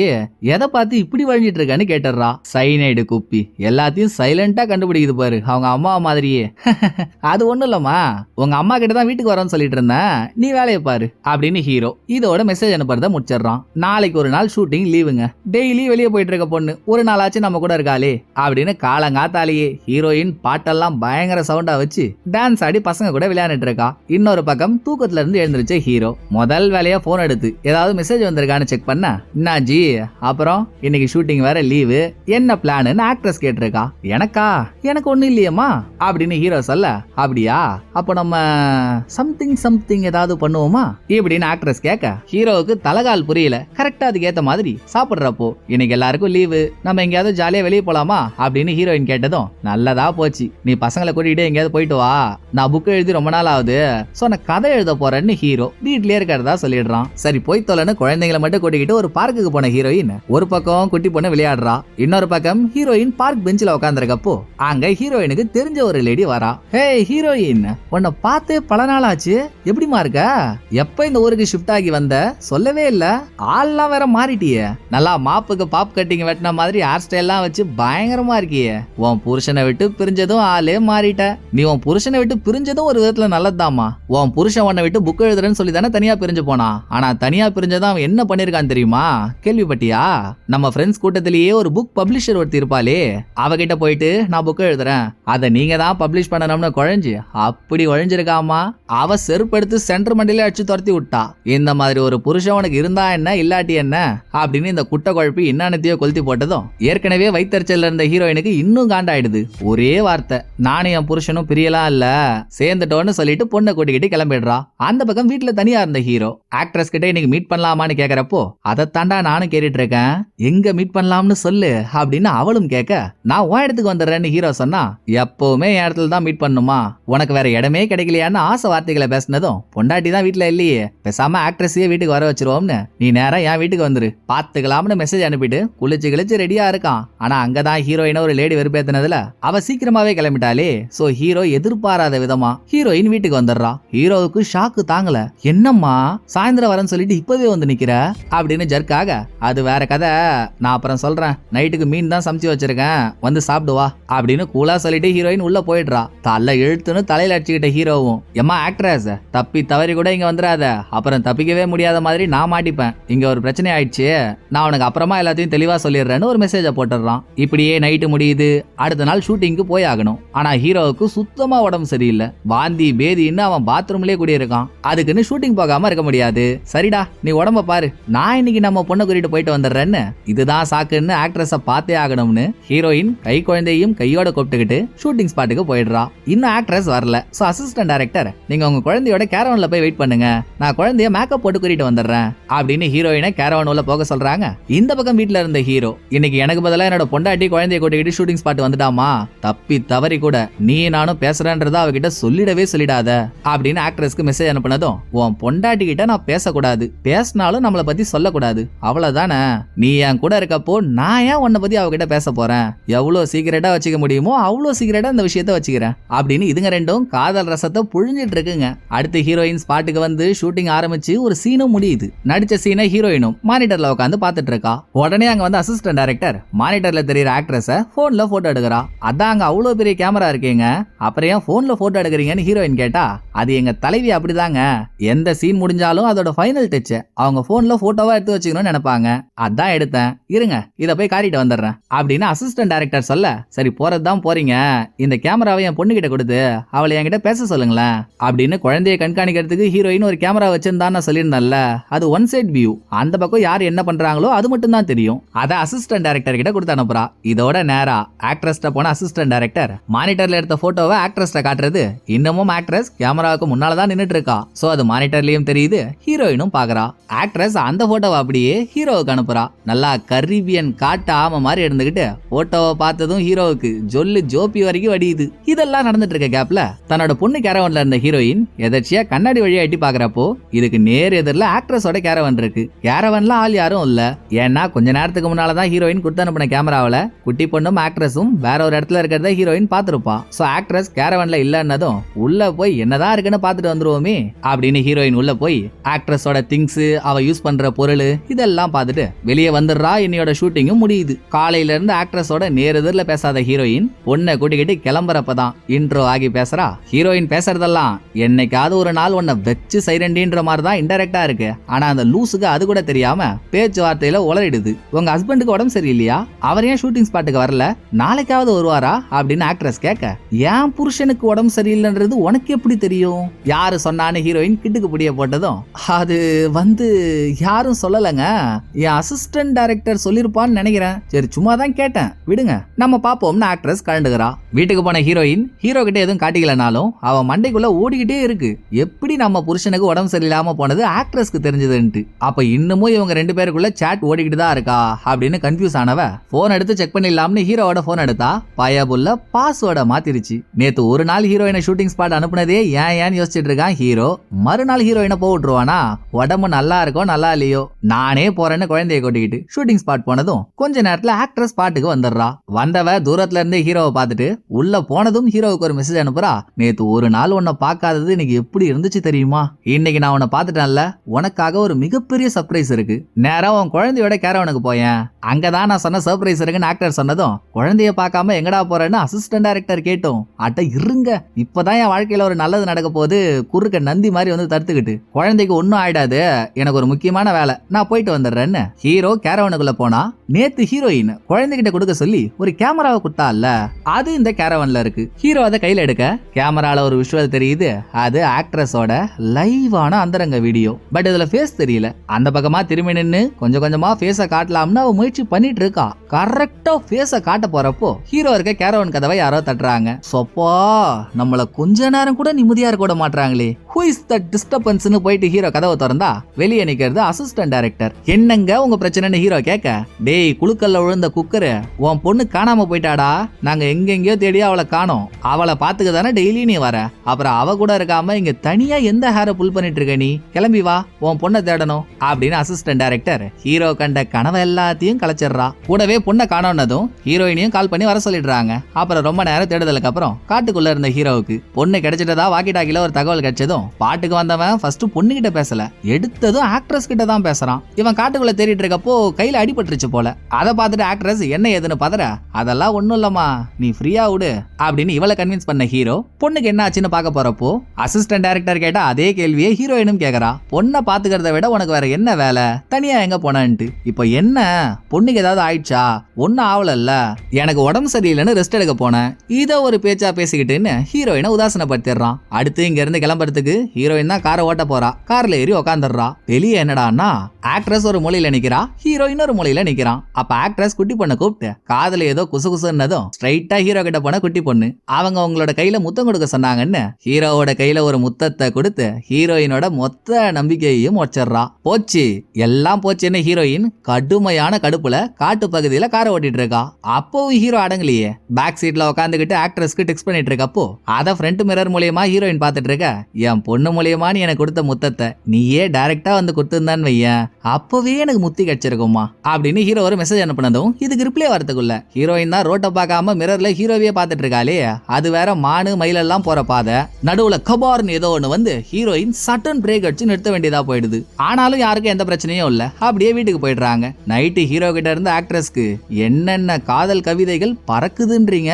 எதை பார்த்து இப்படி வழிஞ்சிட்டு இருக்கான்னு கேட்டுறா சைனைடு குப்பி. எல்லாத்தையும் சைலண்டா கண்டுபிடிக்குது பாரு அவங்க அம்மா மாதிரியே. அது ஒண்ணும் இல்லம்மா. உங்க அம்மா கிட்ட தான் வீட்டுக்கு வரேன்னு சொல்லிட்டு இருந்தேன். நீ வேலையை பாரு அப்படின்னு ஹீரோ இதோட மெசேஜ் அனுப்புறத முடிச்சிடுறான். நாளைக்கு ஒரு நாள் ஷூட்டிங் லீவுங்க டெய்லி வெளியே போயிட்டு இருக்க பொண்ணு ஒரு நாளாச்சும் நம்ம கூட இருக்காளே அப்படின்னு காலங்காத்தாலேயே ஹீரோயின் பாட்டெல்லாம் பயங்கர சவுண்டா வச்சு டான்ஸ் ஆடி பசங்க கூட விளையாண்டுட்டு இருக்கா. இன்னொரு பக்கம் தூக்கத்துல இருந்து எழுந்திருச்ச ஹீரோ முதல் வேலையா போன் எடுத்து ஏதாவது மெசேஜ் வந்திருக்கான்னு செக் பண்ண என்னாஜி அப்புறம் இன்னைக்கு ஷூட்டிங் வேற லீவு என்ன பிளான்னு ஆக்ட்ரஸ் கேட்டிருக்கா. எனக்கா? எனக்கு ஒண்ணு இல்லையம்மா. அப்படின்னு ஹீரோ சொல்ல அப்படியா? அப்போ நம்ம சம்திங் சம்திங் ஏதாவது பண்ணுவோமா? இப்படின்னு ஆக்ட்ரஸ் கேட்க ஹீரோவுக்கு தலகால் புரியல. கரெக்டா அதுக்கு ஏத்த மாதிரி சாப்பிடுறப்போ இன்னைக்கு எல்லாருக்கும் லீவு நம்ம எங்கேயாவது ஜாலியா வெளியே போலாமா? அப்படின்னு ஹீரோயின் கேட்டதும் நல்லதா போச்சு. நீ பசங்களை கூட்டிகிட்டு எங்கேயாவது போயிட்டு வா. நான் புக் எழுதி ரொம்ப நாள் ஆகுது. சோ நான் கதை எழுத போறேன்னு ஹீரோ வீட்லயே இருக்கிறதா சொல்லிடுறான். சரி போய் தொலைன்னு குழந்தைங்களை மட்டும் கூட்டிக்கிட்டு ஒரு பார்க்குக்கு போன ஹீரோயின் ஒரு பக்கம் குட்டி பொண்ணு விளையாடுறா. இன்னொரு பக்கம் ஹீரோயின் பார்க் பெஞ்சில் உட்காந்துருக்கப்போ அங்க ஹீரோயினுக்கு தெரிஞ்ச ஒரு லேடி வரா. ஹே ஹீரோயின் உன்னை பார்த்து பல நாள் ஆச்சு. எப்படிமா இருக்க? எப்ப இந்த ஊருக்கு ஷிஃப்ட் ஆகி வந்த? சொல்லவே இல்ல. ஆள்லாம் வேற மாறிட்டியே. நல்லா மாப்புக்கு பாப் கட்டிங் வெட்டின மாதிரி ஹேர் ஸ்டைல்லாம் வச்சு பயங்கரமா இருக்கியே. உன் புருஷனை விட்டு பிரிஞ்சதும் ஆளே மாறிட்ட. நீ உன் புருஷனை விட்டு பிரிஞ்சதும் ஒரு விதத்துல நல்லதுதாம்மா. உன் புருஷன் உன்னை விட்டு புக் எழுதுறேன்னு சொல்லி தானே தனியா பிரிஞ்சு போனா. ஆனா தனியா பிரிஞ்சதான் அவன் என்ன பண்ணிருக்கான் தெரியுமா? கேள்விப்பட்டியா? நம்ம ஃப்ரெண்ட்ஸ் கூட்டத்திலேயே ஒரு புக் பப்ளிஷர் ஒருத்தி இருப்பாளே. அவகிட்ட போயிட்டு நான் புக் எழுதுறேன். அதை நீங்க தான் பப்ளிஷ் பண்ணணும்னு குழஞ்சு அப்படி ஒழிஞ்சிருக்காமா அவ செருப்படுத்து சென்டர் மண்டியில அடிச்சு துரத்தி விட்டா. இந்த மாதிரி ஒரு புருஷன் உனக்கு இருந்தா என்ன இல்லாட்டி என்ன? அப்படின்னு இந்த குட்ட குழப்பி என்னென்னத்தையோ கொளுத்தி போட்டதும் ஏற்கனவே வைத்தறிச்சல்ல இருந்த ஹீரோயினுக்கு இன்னும் காண்டாயிடுது. ஒரே வார்த்தை. நானும் என் புருஷனும் பிரியலாம் இல்ல. சேர்ந்துட்டோன்னு சொல்லிட்டு பொண்ணை கூட்டிக்கிட்டு கிளம்பிடுறா. அந்த பக்கம் வீட்டுல தனியா இருந்த ஹீரோ ஆக்ட்ரஸ் கிட்ட இன்னைக்கு மீட் பண்ணலாமான்னு கேக்குறப்போ அதைத்தாண்டா நானும் கேட்டுட்டு இருக்கேன் எங்க மீட் பண்ணலாம்னு சொல்லு அப்படின்னு அவளும் கேட்க நான் உன் இடத்துக்கு வந்துடுறேன்னு ஹீரோ சொன்னா எப்பவுமே என் இடத்துல தான் மீட் பண்ணுமா? உனக்கு வேற இடமே கிடைக்கலையான்னு ஆசை வார்த்தைகளை பேசினதும் பொண்டாட்டி தான் வீட்டுல இல்லையே. பேசாம ஆக்ட்ரஸையே வீட்டுக்கு வர வச்சிருவோம்னு. நீ நேரம் என் வீட்டுக்கு வந்துரு. பாத்துக்கலாம்னு மெசேஜ் அனுப்பிட்டு குளிச்சு கிழிச்சு ரெடியா இருக்கான். ஆனா அங்கதான் ஹீரோயின ஒரு லேடி வெறுப்பேத்தினதுல அவ சீக்கிரமாவே இப்பவே கிளம்பிட்டாலே சோ ஹீரோ எதிர்பாராத விதமா ஹீரோயின் வீட்டுக்கு வந்துடுறா. ஹீரோவுக்கு ஷாக்கு தாங்கல. என்னம்மா சாயந்தரம் வரேன்னு சொல்லிட்டு இப்பவே வந்து நிக்கிற? அப்படின்னு ஜர்க்காக அது வேற கதை. நான் அப்புறம் சொல்றேன். நைட்டுக்கு மீன் தான் சமைச்சு வச்சிருக்கேன். வந்து சாப்பிடுவா அப்படின்னு கூலா சொல்லிட்டு ஹீரோயின் உள்ள போயிடுறா. தலை இழுத்துன்னு தலையில அடிச்சுக்கிட்ட ஹீரோவும் எம்மா ஆக்ட்ரஸ் தப்பி தவறி கூட இங்க வந்துடாத அப்புறம் தப்பிக்கவே முடியாத மாதிரி நான் மாட்டிப்பேன். இங்க ஒரு பிரச்சனை ஆயிடுச்சு. நான் உனக்கு அப்புறமா எல்லாத்தையும் தெளிவா சொல்லிடுறேன்னு ஒரு மெசேஜை போட்டுடுறான். இப்படியே நைட்டு முடியுது. அடுத்த நாள் ஷூட்டிங்க்கு போய் ஆகணும். ஆனா ஹீரோவுக்கு சுத்தமா உடம்பு சரியில்லை. வாந்தி பேதின்னு அவன் பாத்ரூம்லயே கூடியிருக்கான். அதுக்குன்னு ஷூட்டிங் போகாம இருக்க முடியாது. சரிடா நீ உடம்ப பாரு. நான் இன்னைக்கு நம்ம பொண்ணை கூட்டிட்டு போயிட்டு வந்துடுறேன்னு. இதுதான் சாக்குன்னு ஆக்ட்ரஸ பார்த்தே ஆகணும்னு ஹீரோயின் கை குழந்தையும் கையோட கூப்பிட்டுக்கிட்டு ஷூட்டிங் ஸ்பாட்டுக்கு போயிடுறா. இன்னும் ஆக்ட்ரஸ் வரல. சோ அசிஸ்டன்ட் டைரக்டர் நீங்க உங்க குழந்தையோட கேரவன்ல போய் வெயிட் பண்ணுங்க. நான் குழந்தைய மேக்கப் போட்டு கூட்டிட்டு வந்துடுறேன். அப்படின்னு ஹீரோயினை கேரவன் உள்ள போக சொல்றாங்க. இந்த பக்கம் வீட்டுல இருந்த ஹீரோ இன்னைக்கு எனக்கு பதிலாக என்னோட பொண்டாட்டி குழந்தைய கூட்டிக்கிட்டு ஷூட்டிங் ஸ்பாட் வந்துட்டாமா? தப்பி தவறி கூட நீ நானும் பேசுறேன்றத அவகிட்ட சொல்லிடவே சொல்லிடாத அப்படின்னு ஆக்ட்ரஸ்க்கு மெசேஜ் அனுப்புனதும் உன் பொண்டாட்டி கிட்ட நான் பேசக்கூடாது. பேசினாலும் நம்மளை பத்தி சொல்லக்கூடாது. அவ்வளவுதானே? நீ என் கூட இருக்கப்போ நான் ஏன் உன்னை பத்தி அவகிட்ட பேச போறேன்? எவ்வளவு சீக்கிரட்டா வச்சுக்க முடியுமோ அவ்வளவு சீக்கிரட்டா இந்த விஷயத்த வச்சுக்கிறேன் அப்படின்னு இதுங்க ரெண்டும் காதல் ரசத்தை புழிஞ்சிட்டு இருக்குங்க. அடுத்து ஹீரோயின் ஸ்பாட்டுக்கு வந்து ஷூட்டிங் ஆரம்பிச்சு ஒரு சீனும் முடியுது. நடிச்ச சீனை ஹீரோயினும் மானிட்டர்ல உட்காந்து பார்த்துட்டு இருக்கா. உடனே அங்க வந்து அசிஸ்டன்ட் டைரக்டர் மானிட்டர்ல தெரியுற ஆக்ட்ரஸ போன்ல போட்டோ எடுக்கிறா. அதான் அங்க அவ்வளவு பெரிய கேமரா இருக்கீங்க. அப்புறம் ஏன் போன்ல போட்டோ எடுக்கிறீங்கன்னு ஹீரோயின் கேட்டா அது எங்க தலைவி அப்படிதாங்க. எந்த சீன் முடிஞ்சாலும் அதோட ஃபைனல் டச் அவங்க போன்ல போட்டோவா எடுத்து வச்சுக்கணும்னு நினைப்பாங்க. அதான் எடுத்தேன். இருங்க இதை போய் காட்டிட்டு வந்துடுறேன். அப்படின்னு அசிஸ்டன்ட் டைரக்டர் சொல்ல சரி போகிறது தான் போறீங்க. இந்த கேமராவை என் பொண்ணு கிட்ட கொடுத்து அவளை என்கிட்ட பேச சொல்லுங்களேன். அப்படின்னு குழந்தைய கண்காணிக்கிறதுக்கு ஹீரோயின் ஒரு கேமரா வச்சிருந்தான்னு நான் சொல்லியிருந்தேன்ல அது ஒன் சைட் வியூ அந்த பக்கம் யார் என்ன பண்றாங்களோ அது மட்டும் தான் தெரியும். அதை அசிஸ்டன்ட் டைரக்டர் கிட்ட கொடுத்து அனுப்புறா. இதோட நேரா. ஆக்ட்ரஸ்ட போன அசிஸ்டன்ட் டைரக்டர் மானிட்டர்ல எடுத்த போட்டோவை ஆக்ட்ரஸ்ட காட்டுறது. இன்னமும் ஆக்ட்ரஸ் கேமராவுக்கு முன்னால தான் நின்னுட்டு இருக்கா சோ அது மானிட்டர்லயும் தெரியுது ஹீரோயினும் பாக்குறா. ஆக்ட்ரஸ் அந்த போட்டோவை அப்படியே ஹீரோவுக்கு அனுப்புறா. நல்லா கரீபியன் காட்டு ஆம மாதிரி இருந்துகிட்டு போட்டோவை பார்த்ததும் ஹீரோவுக்கு ஜொல்லு ஜோப்பி வரைக்கும் வடியுது. இதெல்லாம் நடந்துட்டு இருக்க கேப்ல தன்னோட பொண்ணு கேரவன்ல இருந்த ஹீரோயின் எதர்ச்சியா கண்ணாடி வழியா எட்டி பாக்குறப்போ இதுக்கு நேர் எதிரில் ஆக்ட்ரஸோட கேரவன் இருக்கு. கேரவன்ல ஆள் யாரும் இல்ல. ஏன்னா கொஞ்ச நேரத்துக்கு முன்னாலதான் ஹீரோயின் கொடுத்து அனுப்பின கேமராவில குட்டி பொண்ணும் ஆக்ட்ரஸும் வேற ஒரு இடத்துல இருக்கிறத ஹீரோயின் பார்த்திருப்பா. ஸோ ஆக்ட்ரஸ் கேரவன்ல இல்லைன்னதும் உள்ள போய் என்னதான் இருக்குன்னு பார்த்துட்டு வந்துருவோமே அப்படின்னு ஹீரோயின் உள்ள போய் ஆக்ட்ரஸோட திங்ஸ் அவ யூஸ் பண்ற பொருள் இதெல்லாம் பார்த்துட்டு வெளியே வந்துடுறா என்னையோட ஷூட்டிங்கும் முடியுது. காலையில இருந்து ஆக்ட்ரஸோட நேரெதிரில் பேசாத ஹீரோயின் பொண்ணை கூட்டிக்கிட்டு கிளம்புறப்பதான் இன்ட்ரோ ஆகி பேசுறா. ஹீரோயின் பேசுறதெல்லாம் என்னைக்காவது ஒரு நாள் உன்னை வச்சு சைரண்டின்ற மாதிரி தான் இன்டெரக்டா இருக்கு. ஆனா அந்த லூசுக்கு அது கூட தெரியாம பேச்சுவார்த்தையில உளறிடுது. உங்க ஹஸ்பண்டுக்கு உடம்பு சரியில்லையா? அவர் ஏன் ஷூட்டிங் ஸ்பாட்டுக்கு வரல? நாளைக்காவது வருவாரா? அப்படின்னு ஆக்ட்ரஸ் கேட்க ஏன் புருஷனுக்கு உடம்பு சரியில்லைன்றது உனக்கு எப்படி தெரியும்? யாரு சொன்னான்னு ஹீரோயின் கிட்டுக்கு புடிய போட்டதும் அது வந்து யாரும் சொல்லலைங்க. என் அசிஸ்டன்ட் டைரக்டர் சொல்லிருப்பான்னு நினைக்கிறேன். சரி சும்மா தான் கேட்டேன். விடுங்க. நம்ம பாப்போம்னு ஆக்ட்ரஸ் கலண்டுகிறா வீட்டுக்கு போன ஹீரோயின் ஹீரோ கிட்ட எதுவும் காட்டிக்கலனாலும் அவ மண்டைக்குள்ள ஓடிக்கிட்டே இருக்கு. எப்படி நம்ம புருஷனுக்கு உடம்பு சரியில்லாம போனது ஆக்ட்ரஸ்க்கு தெரிஞ்சதுன்ட்டு. அப்ப இன்னமும் இவங்க ரெண்டு பேருக்குள்ள சேட் ஓடிக்கிட்டு தான் இருக்கா? அப்படின்னு கன்ஃபியூஸ் ஆனவ போன் எடுத்து செக் பண்ணிடலாம்னு ஹீரோவோட போன் எடுத்தா பயபுள்ள பாஸ்வேர்டை மாத்திருச்சு. நேத்து ஒரு நாள் ஹீரோயினை ஷூட்டிங் ஸ்பாட் அனுப்புனதே ஏன் ஏன்னு யோசிச்சுட்டு இருக்கான் ஹீரோ மறுநாள் ஹீரோயினை போட்டுருவானா உடம்பு நல்லா இருக்கோ நல்லா இல்லையோ? நானே போறேன்னு குழந்தைய கொட்டிக்கிட்டு ஷூட்டிங் ஸ்பாட் போனதும் கொஞ்ச நேரத்துல ஆக்ட்ரஸ் ஸ்பாட்டுக்கு வந்துடுறா. வந்தவ தூரத்துல இருந்தே ஹீரோவை பார்த்துட்டு உள்ள போனதும் ஹீரோவுக்கு ஒரு மெசேஜ் அனுப்புறா. நேத்து ஒரு நாள் உன்னை பார்க்காதது இன்னைக்கு எப்படி இருந்துச்சு தெரியுமா? இன்னைக்கு நான் உன்னை பார்த்துட்டேன்ல. உனக்காக ஒரு மிகப்பெரிய சர்ப்ரைஸ் இருக்கு. நேரம் உன் குழந்தையோட கேரவனுக்கு போயேன். அங்கதான் நான் சொன்ன சர்ப்ரைஸ் இருக்குன்னு ஆக்டர் சொன்னதும் குழந்தைய பார்க்காம எங்கடா போறேன்னு அசிஸ்டன்ட் டைரக்டர் கேட்டோம். அட்ட இருங்க. இப்பதான் என் வாழ்க்கையில ஒரு நல்லது நடக்க போது குறுக்க நந்தி மாதிரி வந்து தடுத்துக்கிட்டு. குழந்தைக்கு ஒன்றும் ஆயிடாது. எனக்கு ஒரு முக்கியமான வேலை. நான் போயிட்டு வந்துடுறேன்னு. ஹீரோ கேரவனுக்குள்ள போனா நேத்து ஹீரோயின் குழந்தைகிட்ட கொடுக்க சொல்லி ஒரு கேமராவை கொடுத்தால அது இந்த கேரவன்ல இருக்கு. ஹீரோ அதை கையில எடுக்க. கேமரால ஒரு விஷுவல் தெரியுது. அது ஆக்ட்ரஸோட லைவான அந்தரங்க வீடியோ பட் இதுல ஃபேஸ் தெரியல. அந்த பக்கமா திரும்பி நின்னு கொஞ்சம் கொஞ்சமா ஃபேஸை காட்டலாம்னு அவ முயற்சி பண்ணிட்டு இருக்கா. கரெக்டா ஃபேஸை காட்ட போறப்போ ஹீரோ இருக்க கேரவன் கதவை யாரோ தட்டுறாங்க. சொப்பா நம்மள கொஞ்ச நேரம் கூட நிம்மதியா இருக்க விட மாட்டாங்களே ஹூ இஸ் த டிஸ்டர்பன்ஸ்னு போயிட்டு ஹீரோ கதவை திறந்தா வெளியே நிக்கிறது அசிஸ்டன்ட் டைரக்டர் என்னங்க உங்க பிரச்சனைன்னு ஹீரோ கேட்க டேய் குழுக்கல்ல விழுந்த குக்கரு உன் பொண்ணு காணாம போயிட்டாடா நாங்க எங்கெங்கயோ தேடி அவளை காணோம். அவளை பாத்துக்க தானே டெய்லி நீ வர. அப்புறம் அவ கூட இருக்காம இங்க தனியா எந்த ஹேரை புல் பண்ணிட்டு இருக்க நீ? கிளம்பி வா உன் பொண்ணை தேடணும் அப்படின்னு அசிஸ்டன்ட் டைரக்டர் ஹீரோ கண்ட கனவை எல்லாத்தையும் கலைச்சிடுறா. கூடவே பொண்ணை காணோன்னதும் ஹீரோயினையும் கால் பண்ணி வர சொல்லிடுறாங்க. அப்புறம் ரொம்ப நேரம் தேடுதலுக்கு அப்புறம் காட்டுக்குள்ள இருந்த ஹீரோவுக்கு பொண்ணு கிடைச்சிட்டதா வாக்கி டாக்கில ஒரு தகவல் கிடைச்சதும் பாட்டுக்கு வந்தவன் ஃபர்ஸ்ட் பொண்ணு கிட்ட பேசல. எடுத்ததும் ஆக்ட்ரஸ் கிட்ட தான் பேசுறான். இவன் காட்டுக்குள்ள தேடிட்டு இருக்கப்போ கையில அடிபட்டுருச்சு போல. அதை பார்த்துட்டு ஆக்ட்ரஸ் என்ன ஏதுன்னு பதற. அதெல்லாம் ஒண்ணும் இல்லம்மா. நீ ஃப்ரீயா விடு. அப்படின்னு இவளை கன்வின்ஸ் பண்ண ஹீரோ பொண்ணுக்கு என்ன ஆச்சுன்னு பார்க்க போறப்போ அசிஸ்டன்ட் டைரக்டர் கேட்ட அதே கேள்வியை ஹீரோயினும் கேக்குறா. பொண்ணை பாத்துக்கிறத விட உனக்கு வேற என்ன வேலை? தனியா எங்க போனான்ட்டு. இப்போ என்ன? பொண்ணுக்கு ஏதாவது ஆயிடுச்சா? ஒன்னும் ஆவலல்ல. எனக்கு உடம்பு சரியில்லைன்னு ரெஸ்ட் எடுக்க போனேன். இதை ஒரு பேச்சா பேசிக்கிட்டுன்னு ஹீரோயினை உதாசனப்படுத்திடுறான். அடுத்து இங்க இருந்து கிளம்புறதுக்கு ஹீரோயின் தான் காரை ஓட்ட போறா. கார்ல ஏறி உக்காந்துடுறா. வெளியே என்னடான்னா ஆக்ட்ரஸ் ஒரு மூலையில நிக்கிறா. ஹீரோயின் ஒரு மூலையில நிக்கிறான் அப்ப ஆக்ட்ரஸ் குட்டி பொண்ணை கூப்பிட்டு காதுல ஏதோ குசு குசுன்னதும் ஸ்ட்ரைட்டா ஹீரோ கிட்ட போன குட்டி பொண்ணு. அவங்க உங்களோட கையில முத்தம் கொடுக்க சொன்னாங்கன்னு ஹீரோவோட கையில ஒரு முத்தத்தை கொடுத்து ஹீரோயினோட மொத்த நம்பிக்கையையும் உடச்சிடுறா போச்சு. எல்லாம் போச்சுன்னு ஹீரோயின் கடுமையான கடுப்புல காட்டு பகுதியில காரை ஓட்டிட்டு இருக்கா. அப்போவும் ஹீரோ அடங்கலையே. பேக் சீட்ல உட்காந்துக்கிட்டு ஆக்ட்ரஸ்க்கு டெக்ஸ்ட் பண்ணிட்டு இருக்கப்போ அத ஃப்ரண்ட் மிரர் மூலியமா ஹீரோயின் பார்த்துட்டு இருக்க என் பொண்ணு மூலியமா நீ எனக்கு கொடுத்த முத்தத்தை நீயே டைரக்டா வந்து கொடுத்துருந்தான்னு வைய அப்பவே எனக்கு முத்தி கிடைச்சிருக்குமா அப்படின்னு ஹீரோ ஒரு மெசேஜ் அனுப்புனதும் இதுக்கு ரிப்ளை வரதுக்குள்ள. ஹீரோயின் தான் ரோட்டை பார்க்காம மிரர்ல ஹீரோவே பார்த்துட்டு இருக்காளே. அது வேற மானு மயிலெல்லாம் போற பாதை. நடுவுல கபார்னு ஏதோ ஒண்ணு வந்து ஹீரோயின் சட்டன் பிரேக் அடிச்சு நிறுத்த வேண்டியதா போயிடுது. ஆனாலும் யாருக்கும் எந்த பிரச்சனையும் இல்ல. அப்படியே வீட்டுக்கு போயிடுறாங்க. நைட்டு ஹீரோ கிட்ட இருந்து ஆக்ட்ரஸ்க்கு என்னென்ன காதல் கவிதைகள் பறக்குதுன்றீங்க?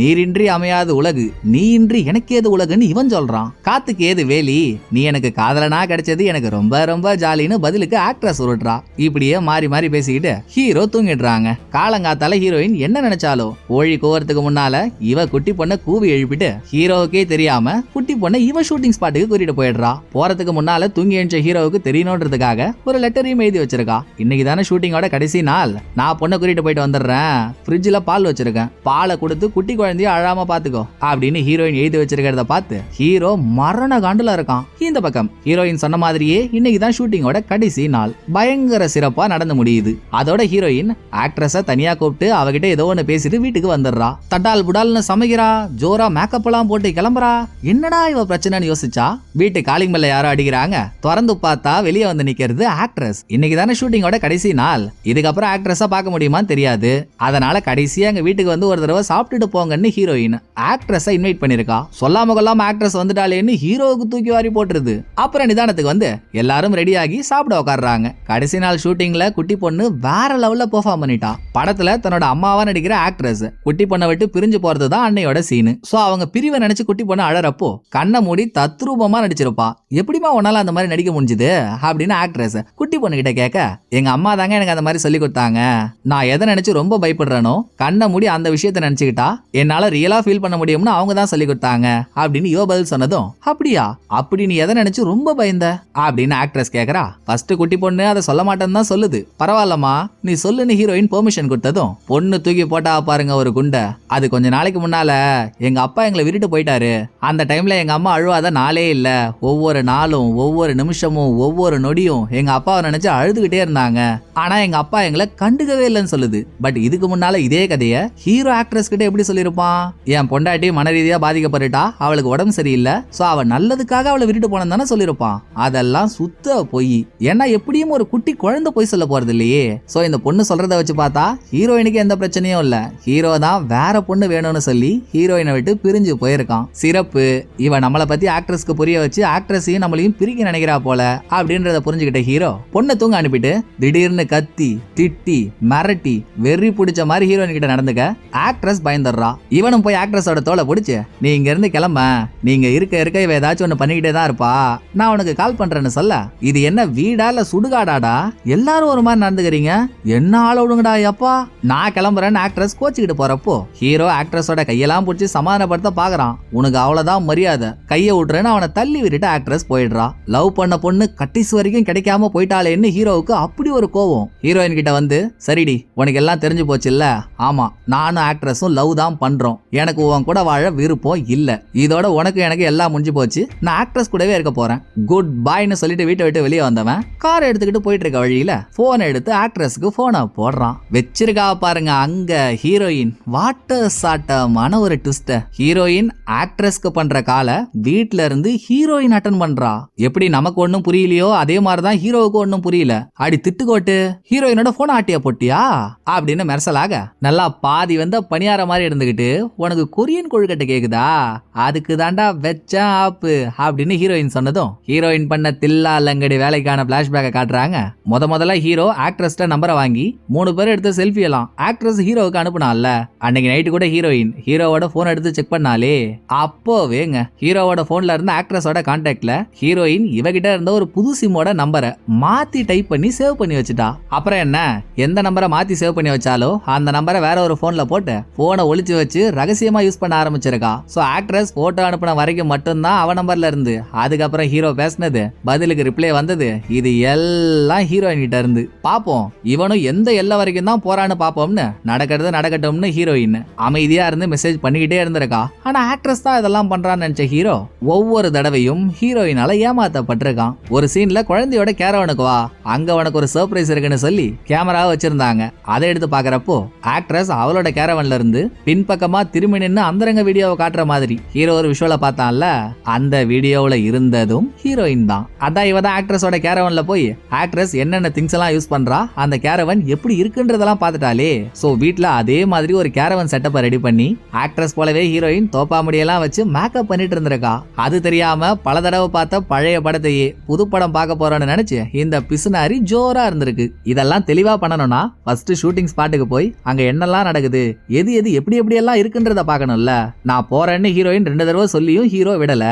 நீரின்றி அமையாது உலகு நீ இன்றி எனக்கு ஏது உலகுன்னு இவன் சொல்றான். காத்துக்கு ஏது வேலி நீ எனக்கு காதலனா கிடைச்சது எனக்கு ரொம்ப ரொம்ப ஜாலின்னு பதிலுக்கு ஆக்ட்ரஸ் உருட்டுறா. இப்படியே மாறி மாறி பேசிக்கிட்டு ஹீரோ தூங்கிடுறாங்க. காலங்காத்தால ஹீரோயின் என்ன நினைச்சாலோ ஓழி கோவறதுக்கு முன்னால இவ குட்டி பொண்ணை கூவி எழுப்பிட்டு ஹீரோவுக்கே தெரியாம குட்டி பொண்ணை இவ ஷூட்டிங் ஸ்பாட்டுக்கு கூட்டிட்டு போயிடுறா. போறதுக்கு முன்னால தூங்கி எழுந்த ஹீரோவுக்கு தெரியணுன்றதுக்காக ஒரு லெட்டரையும் எழுதி வச்சிருக்கா. இன்னைக்கு தானே ஷூட்டிங்கோட கடைசி நாள். நான் பொண்ணை கூட்டிட்டு போயிட்டு வந்துடுறேன். ஃப்ரிட்ஜில் பால் வச்சிருக்கேன். பாலை கொடுத்து குட்டி குழந்தைய அழாம பாத்துக்கோ அப்படின்னு ஹீரோயின் எழுதி வச்சிருக்கிறத பார்த்து ஹீரோ மரண காண்டுல இருக்கான். இந்த பக்கம் ஹீரோயின் சொன்ன மாதிரியே இன்னைக்கு தான் ஷூட்டிங்கோட கடைசி நாள். பயங்கர சிறப்பா நடந்து முடியுது. அதோட ஹீரோயின் ஆக்ட்ரஸ தனியா கூப்பிட்டு அவகிட்ட ஏதோ ஒன்று பேசிட்டு வீட்டுக்கு வந்துடுறா. தட்டால் புடால்னு சமைக்கிறா ஜோரா மேக்கப் எல்லாம் போட்டு கிளம்புறா. என்னடா இவ பிரச்சனைன்னு யோசிச்சா? வீட்டு காலிங் பெல்ல யாரோ அடிக்கிறாங்க. திறந்து பார்த்தா வெளியே வந்து நிக்கிறது ஆக்ட்ரஸ் இன்னைக்கு தானே ஷூட்டிங்கோட கடைசி நாள். இதுக்கப்புறம் ஆக்ட்ரஸா பார்க்க முடியுமான்னு தெரியாது. அதனால கடைசியா எங்க வீட்டுக்கு வந்து ஒரு தடவை சாப்பிட்டுட்டு போங்கன்னு ஹீரோயின் ஆக்ட்ரஸை இன்வைட் பண்ணிருக்கா சொல்லாம கொள்ளாம ஆக்ட்ரஸ் வந்துட்டாலேன்னு ஹீரோவுக்கு தூக்கி வாரி போட்டுருது. அப்புறம் நிதானத்துக்கு வந்து எல்லாரும் ரெடியாகி சாப்பிட உட்காடுறாங்க கடைசி நாள் ஷூட்டிங்ல குட்டி பொண்ணு வேற லெவல்ல பெர்ஃபார்ம் பண்ணிட்டா. படத்துல தன்னோட அம்மாவா நடிக்கிற ஆக்ட்ரஸ் குட்டி பொண்ணை விட்டு பிரிஞ்சு போறது தான் அன்னையோட சீனு சோ அவங்க பிரிவை நினைச்சு குட்டி பொண்ணு அழறப்போ கண்ணை மூடி தத்ரூபமா நடிச்சிருப்பா. எப்படிமா உன்னால அந்த மாதிரி நடிக்க முடிஞ்சுது? அப்படின்னு ஆக்ட்ரஸ் குட்டி பொண்ணு கிட்ட கேட்க எங்க அம்மா தாங்க எனக்கு அந்த மாதிரி சொல்லி கொடுத்தாங்க. நான் எதை நினைச்சு ரொம்ப பயப்படுறேனோ கண்ணை மூடி அந்த விஷயத்த நினைச்சுக்கிட்டா என்னால ரியலா ஃபீல் பண்ண முடியும்னு அவங்க தான் சொல்லி கொடுத்தாங்க. அப்படின்னு யோ பதில் சொன்னதும் அப்படியா? அப்படி நீ எதை நினைச்சு ரொம்ப பயந்த? அப்படின்னு ஆக்ட்ரஸ் கேக்குறா. ஃபர்ஸ்ட் குட்டி பொண்ணு அதை சொல்ல மாட்டேன்னு தான் சொல்லுது. பரவாயில்லம்மா நீ சொல்லுன்னு ஹீரோயின் பெர்மிஷன் கொடுத்ததும் பொண்ணு தூக்கி போட்டா பாருங்க ஒரு குண்டை. அது கொஞ்ச நாளைக்கு முன்னால எங்க அப்பா எங்களை விட்டுட்டு போயிட்டாரு. அந்த டைம்ல எங்க அம்மா அழுவாத நாளே இல்ல. ஒவ்வொரு நாளும் ஒவ்வொரு நிமிஷமும் ஒவ்வொரு நொடியும் எங்க அப்பாவை நினைச்சு அழுதுகிட்டே இருந்தாங்க. ஆனா எங்க அப்பா எங்களை கண்டுக்கவே இல்லைன்னு சொல்லுது. பட் இதுக்கு முன்னால இதே கதைய ஹீரோ ஆக்ட்ரஸ் கிட்ட எப்படி சொல்லியிருப்பான்? என் பொண்டாட்டி மன ரீதியா பாதிக்கப்பட்டுட்டா அவளுக்கு உடம்பு சரியில்லை. சோ அவ நல்லதுக்காக அவளை விட்டுட்டு போனது தானே சொல்லியிருப்பான் அதெல்லாம் சுத்த பொய். ஏன்னா எப்படியும் ஒரு குட்டி குழந்தை போய் சொல்ல போறது இல்லையே. சோ இந்த பொண்ணு சொல்றத வச்சு பார்த்தா ஹீரோயினுக்கு எந்த பிரச்சனையும் இல்ல. ஹீரோ தான் வேற பொண்ணு வேணும்னு சொல்லி ஹீரோயினை விட்டு பிரிஞ்சு போயிருக்கான். சிறப்பு. இவ நம்மளை பத்தி ஆக்ட்ரஸ்க்கு புரிய வச்சு ஆக்ட்ரஸையும் நம்மளையும் பிரிக்க நினைக்கிறா போல அப்படின்றத புரிஞ்சுக்கிட்ட ஹீரோ பொண்ணை தூங்க அனுப்பிட்டு திடீர்னு கத்தி திட்டி மிரட்டி வெறி பிடிச்ச மாதிரி ஹீரோயின் கிட்ட நடந்துக்க ஆக்ட்ரஸ் பயந்துடுறா. இவனும் போய் ஆக்ட்ரஸோட தோலை பிடிச்சு நீ இங்க இருந்து கிளம்ப. நீங்க இருக்க இருக்க இவ ஏதாச்சும் ஒன்று பண்ணிக்கிட்டே தான் இருப்பா. நான் உனக்கு கால் பண்றேன்னு சொல்ல இது என்ன வீடா இல்ல சுடுகாடாடா? எல்லாரும் ஒரு மாதிரி நடந்துக்கிறீங்க? என்ன ஆள விடுங்கடா அப்பா? நான் கிளம்புறேன்னு ஆக்ட்ரஸ் கோச்சிக்கிட்டு போறப்போ ஹீரோ ஆக்ட்ரஸோட கையெல்லாம் பிடிச்சி சமாதானப்படுத்த பாக்குறான். உனக்கு அவ்வளவுதான் மரியாதை. கையை விட்டுறேன்னு அவனை தள்ளி விட்டுட்டு ஆக்ட்ரஸ் போயிடுறா. லவ் பண்ண பொண்ணு கட்டிஸ் வரைக்கும் கிடைக்காம போயிட்டாளேன்னு ஹீரோவுக்கு அப்படி ஒரு கோவம். ஹீரோயின் கிட்ட வந்து சரிடி உனக்கு எல்லாம் தெரிஞ்சு போச்சு இல்ல? ஆமா நானும் ஆக்ட்ரஸும் லவ் தான் பண்றோம். எனக்கு உன் கூட வாழ விருப்பம் இல்ல. இதோட உனக்கு எனக்கு எல்லாம் முடிஞ்சு போச்சு. நான் ஆக்ட்ரஸ் கூடவே இருக்க போறேன். குட் பாய்னு சொல்லிட்டு வீட்டை விட்டு வெளியே வந்தவன் கார் எடுத்துக்கிட்டு போயிட்டு இருக்க வழியில போன் எடுத்து ஆக்ட்ரஸ்க்கு போனை போடுறான். வச்சிருக்கா பாருங்க அங்க ஹீரோயின் வாட்டர் சாட்டமான ஒரு ட்விஸ்ட ஹீரோயின் ஆக்ட்ரஸ்க்கு பண்ற காலை வீட்ல இருந்து ஹீரோயின் அட்டன் பண்றா. எப்படி நமக்கு ஒண்ணும் புரியலையோ அதே மாதிரிதான் ஹீரோவுக்கு ஒண்ணும் புரியல. அடி திட்டுக்கோட்டு ஹீரோயினோட போன் ஆட்டியா போட்டியா? அப்படின்னு மெரசலாக நல்லா பாதி வந்த பணியார மாதிரி இருந்துகிட்டு உனக்கு கொரியன் கொழுக்கட்டை கேக்குதா? அதுக்கு தாண்டா வெச்சேன் ஆப்பு. அப்படின்னு ஹீரோயின் சொன்னதும் ஹீரோயின் பண்ண தில்லா லங்கடி வேலைக்கான பிளாஷ்பேக்கை காட்டுறாங்க. முத முதல்ல ஹீரோ ஆக்ட்ரஸ்ட நம்பரை வாங்கி மூணு பேர் எடுத்து செல்ஃபி எல்லாம் ஆக்ட்ரஸ் ஹீரோவுக்கு அனுப்புனால அன்னைக்கு நைட்டு கூட ஹீரோயின் ஹீரோவோட போன் எடுத்து செக் பண்ணாலே அப்போவேங்க ஹீரோவோட போன்ல இருந்த ஆக்ட்ரஸோட கான்டாக்ட்ல ஹீரோயின் இவகிட்ட இருந்த ஒரு புது சிம்மோட நம்பரை மாத்தி டைப் பண்ணி சேவ் பண்ணி வச்சுட்டா. அப்புறம் என்ன எந்த நம்பரை மாத்தி சேவ் பண்ணி வச்சாலோ அந்த நம்பரை வேற ஒரு போன்ல போட்டு போனை ஒழிச்சு வச்சு ரகசியமா யூஸ் பண்ண ஆரம்பிச்சிருக்கா. சோ ஆக்ட்ரஸ் போட்டோ அனுப்பின வரைக்கும் மட்டும்தான் அவ நம்பர்ல இருந்து அதுக்கப்புறம் ஹீரோ பேசினது பதிலுக்கு ரிப்ளை வந்தது இது எல்லாம் ஹீரோயின் கிட்ட இருந்து. பாப்போம் இவனும் எந்த எல்லை வரைக்கும் தான் போறான்னு பாப்போம்னு நடக்கிறது நடக்கட்டும்னு ஹீரோயின் அமைதியா இருந்து மெசேஜ் பண்ணிக்கிட்டே இருந்திருக்கா. ஆனா ஆக்ட்ரஸ் தான் இதெல்லாம் பண்றான்னு நினைச்ச ஹீரோ ஒவ்வொரு தடவையும் ஹீரோயினால ஏமாத்தப்பட்டிருக்கான். ஒரு சீன்ல குழந்தையோட கேரவனுக்கு வா அங்க உனக்கு ஒரு சர்ப்ரைஸ் இருக்குன்னு சொல்லி கேமரா வச்சிருந்தாங்க. அதை எடுத்து பாக்குறப்போ ஆக்ட்ரஸ் அவளோட கேரவன்ல இருந்து பின்பக்கமா திரும்பி நின்னு அந்தரங்க வீடியோவை காட்டுற மாதிரி ஹீரோ ஒரு விஷுவலை பார்த்தான்ல அந்த வீடியோவில் இருந்ததும் ஹீரோயின் தான். அதான் இவ தான் ஆக்ட்ரஸோட கேரவன்ல போய் ஆக்ட்ரஸ் என்னென்ன திங்ஸ் எல்லாம் யூஸ் பண்ணுறா அந்த கேரவன் எப்படி இருக்குன்றதெல்லாம் பார்த்துட்டாலே. ஸோ வீட்டில் அதே மாதிரி ஒரு கேரவன் செட்டப்பை ரெடி பண்ணி ஆக்ட்ரஸ் போலவே ஹீரோயின் தோப்பா முடியெல்லாம் வச்சு மேக்கப் பண்ணிட்டு இருந்திருக்கா. அது தெரியாம பல தடவை பார்த்த பழைய படத்தையே புது படம் பார்க்க போறோம்னு நினைச்சு இந்த பிசுனாரி ஜோரா இருந்திருக்கு. இதெல்லாம் தெளிவா பண்ணணும்னா ஃபர்ஸ்ட் ஷூட்டிங் ஸ்பாட்டுக்கு போய் அங்க என்னெல்லாம் நடக்குது எது எது எப்படி எப்படி எல்லாம் இருக்குன்றத பார்க்கணும்ல. நான் போறேன்னு ஹீரோயின் ரெண்டு தடவை சொல்லியும் ஹீரோ விடல.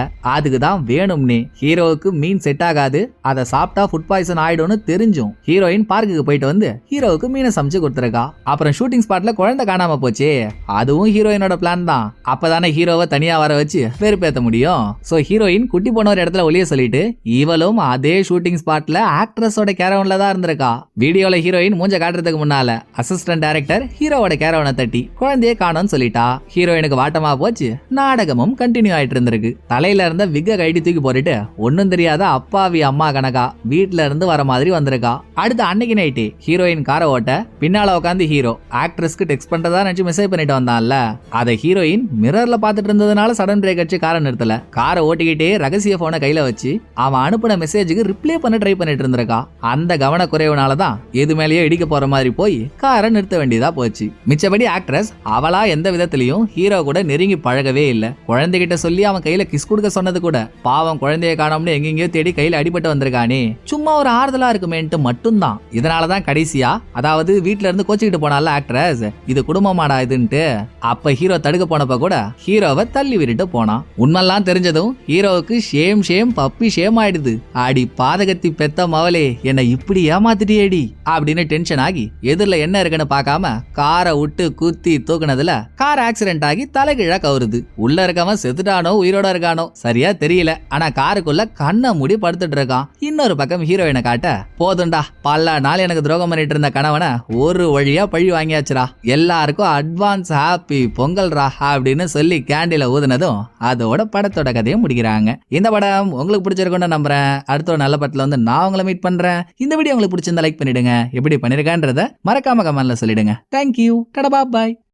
அதுக்கு தான் வேணும்னே. ஹீரோவுக்கு மீன் செட் ஆகாது. அதை சாப்பிட்டா ஃபுட் பாய்சன் ஆயிடும்னு தெரிஞ்சும். ஹீரோயின் பார்க்குக்கு போயிட்டு வந்து ஹீரோவுக்கு மீனை சமைச்சு கொடுத்துருக்கா. அப்புறம் ஷூட்டிங் ஸ்பாட்ல குழந்தை காணாம போச்சே. அதுவும் ஹீரோயினோட பிளான் தான். அப்பதானே ஹீரோவை தனியா வர வச்சு வெறுப்பேத்த முடியும். சோ ஹீரோயின் குட்டி போன ஒரு இடத்துல ஒளிய சொல்லிட்டு இவளும் அதே ஷூட்டிங் ஸ்பாட்ல ஆக்ட்ரஸோட கேரவன்ல தான் இருந்திருக்கா. வீடியோல ஹீரோயின் மூஞ்ச காட்டுறதுக்கு முன்னால அசிஸ்டன்ட் டைரக்டர் ஹீரோவோட கேரவனை தட்டி குழந்தைய காணோம்னு சொல்லிட்டா. ஹீரோயினுக்கு வாட்டமா போச்சு. நாடகமும் கண்டினியூ ஆயிட்டு இருந்திருக்கு. தலையில இருந்த விக்க கைட்டி தூக்கி போட்டுட்டு ஒன்னும் தெரியாத அப்பாவி அம்மா கணக்கா வீட்ல இருந்து வர மாதிரி வந்திருக்கா. அடுத்து அன்னைக்கு நைட்டு ஹீரோயின் காரை ஓட்ட பின்னால உட்காந்து ஹீரோ ஆக்ட்ரஸ்க்கு டெக்ஸ்ட் பண்றதா நினைச்சு மெசேஜ் பண்ணிட்டு வந்தான்ல. அதை ஹீரோயின் மிரர்ல பாத்துட்டு இருந்ததுனால சடன் பிரேக் அடிச்சு காரை நிறுத்தல. காரை ஓட்டிக்கிட்டே ரகசிய போனை கையில வச்சு அவன் அனுப்பின மெசேஜுக்கு ரிப்ளை பண்ண ட்ரை பண்ணிட்டு இருந்திருக்கா. அந்த கவன தான் எது மேலேயோ இடிக்க போற மாதிரி போய் காரை நிறுத்த வேண்டியதா போச்சு. மிச்சபடி ஆக்ட்ரஸ் அவளா எந்த விதத்திலையும் ஹீரோ கூட நெருங்கி பழகவே இல்லை. குழந்தைகிட்ட சொல்லி அவன் கையில கிஸ் கொடுக்க சொன்னது கூட. பாவம் குழந்தைய காணோம்னு எங்கெங்கயோ தேடி கையில அடிபட்டு வந்திருக்கானே. சும்மா ஒரு ஆறுதலா இருக்குமேன்ட்டு மட்டும்தான். இதனாலதான் கடைசியா அதாவது வீட்ல இருந்து கோச்சிக்கிட்டு போனால ஆக்ட்ரஸ் இது குடும்பமாடா இதுன்ட்டு அப்ப ஹீரோ தடுக்க போனப்ப கூட ஹீரோவை தள்ளி விட்டுட்டு போனான். உண்மைலாம் தெரிஞ்சதும் ஹீரோவுக்கு ஷேம் ஷேம் பப்பி ஷேம் ஆயிடுது. அடி பாதகத்தி பெத்த மவளே என்னை இப்படி ஏமாத்திட்டியேடி? அப்படின்னு டென்ஷன் ஆகி எதிரில் என்ன இருக்குன்னு பார்க்காம காரை விட்டு குத்தி தூக்குனதுல கார் ஆக்சிடென்ட் ஆகி தலைகீழா கவுருது. உள்ள இருக்கவன் செத்துட்டானோ உயிரோட இருக்கானோ சரியா தெரியல. ஆனா காருக்குள்ள கண்ணை மூடி படுத்துட்டு இருக்கான். இன்னொரு பக்கம் ஹீரோயினை காட்ட போதும்டா பல நாள் எனக்கு துரோகம் பண்ணிட்டு இருந்த கணவனை ஒரு வழியா பழி வாங்கியாச்சுடா. எல்லாருக்கும் அட்வான்ஸ் ஹாப்பி பொங்கல்ரா அப்படின்னு சொல்லி கேண்டில ஊதுனதும் அதோட படத்தோட கதையை முடிக்கிறாங்க. இந்த படம் உங்களுக்கு பிடிச்சிருக்கும்னு நம்புறேன். அடுத்த ஒரு நல்ல படத்துல வந்து நான் உங்களை மீட் பண்றேன். இந்த வீடியோ உங்களுக்கு பிடிச்சிருந்தா லைக் பண்ணிடுங்க. எப்படி பண்ணிருக்கான்றத மறக்காம கமெண்ட்ல சொல்லிடுங்க. தேங்க்யூ கடபா பாய்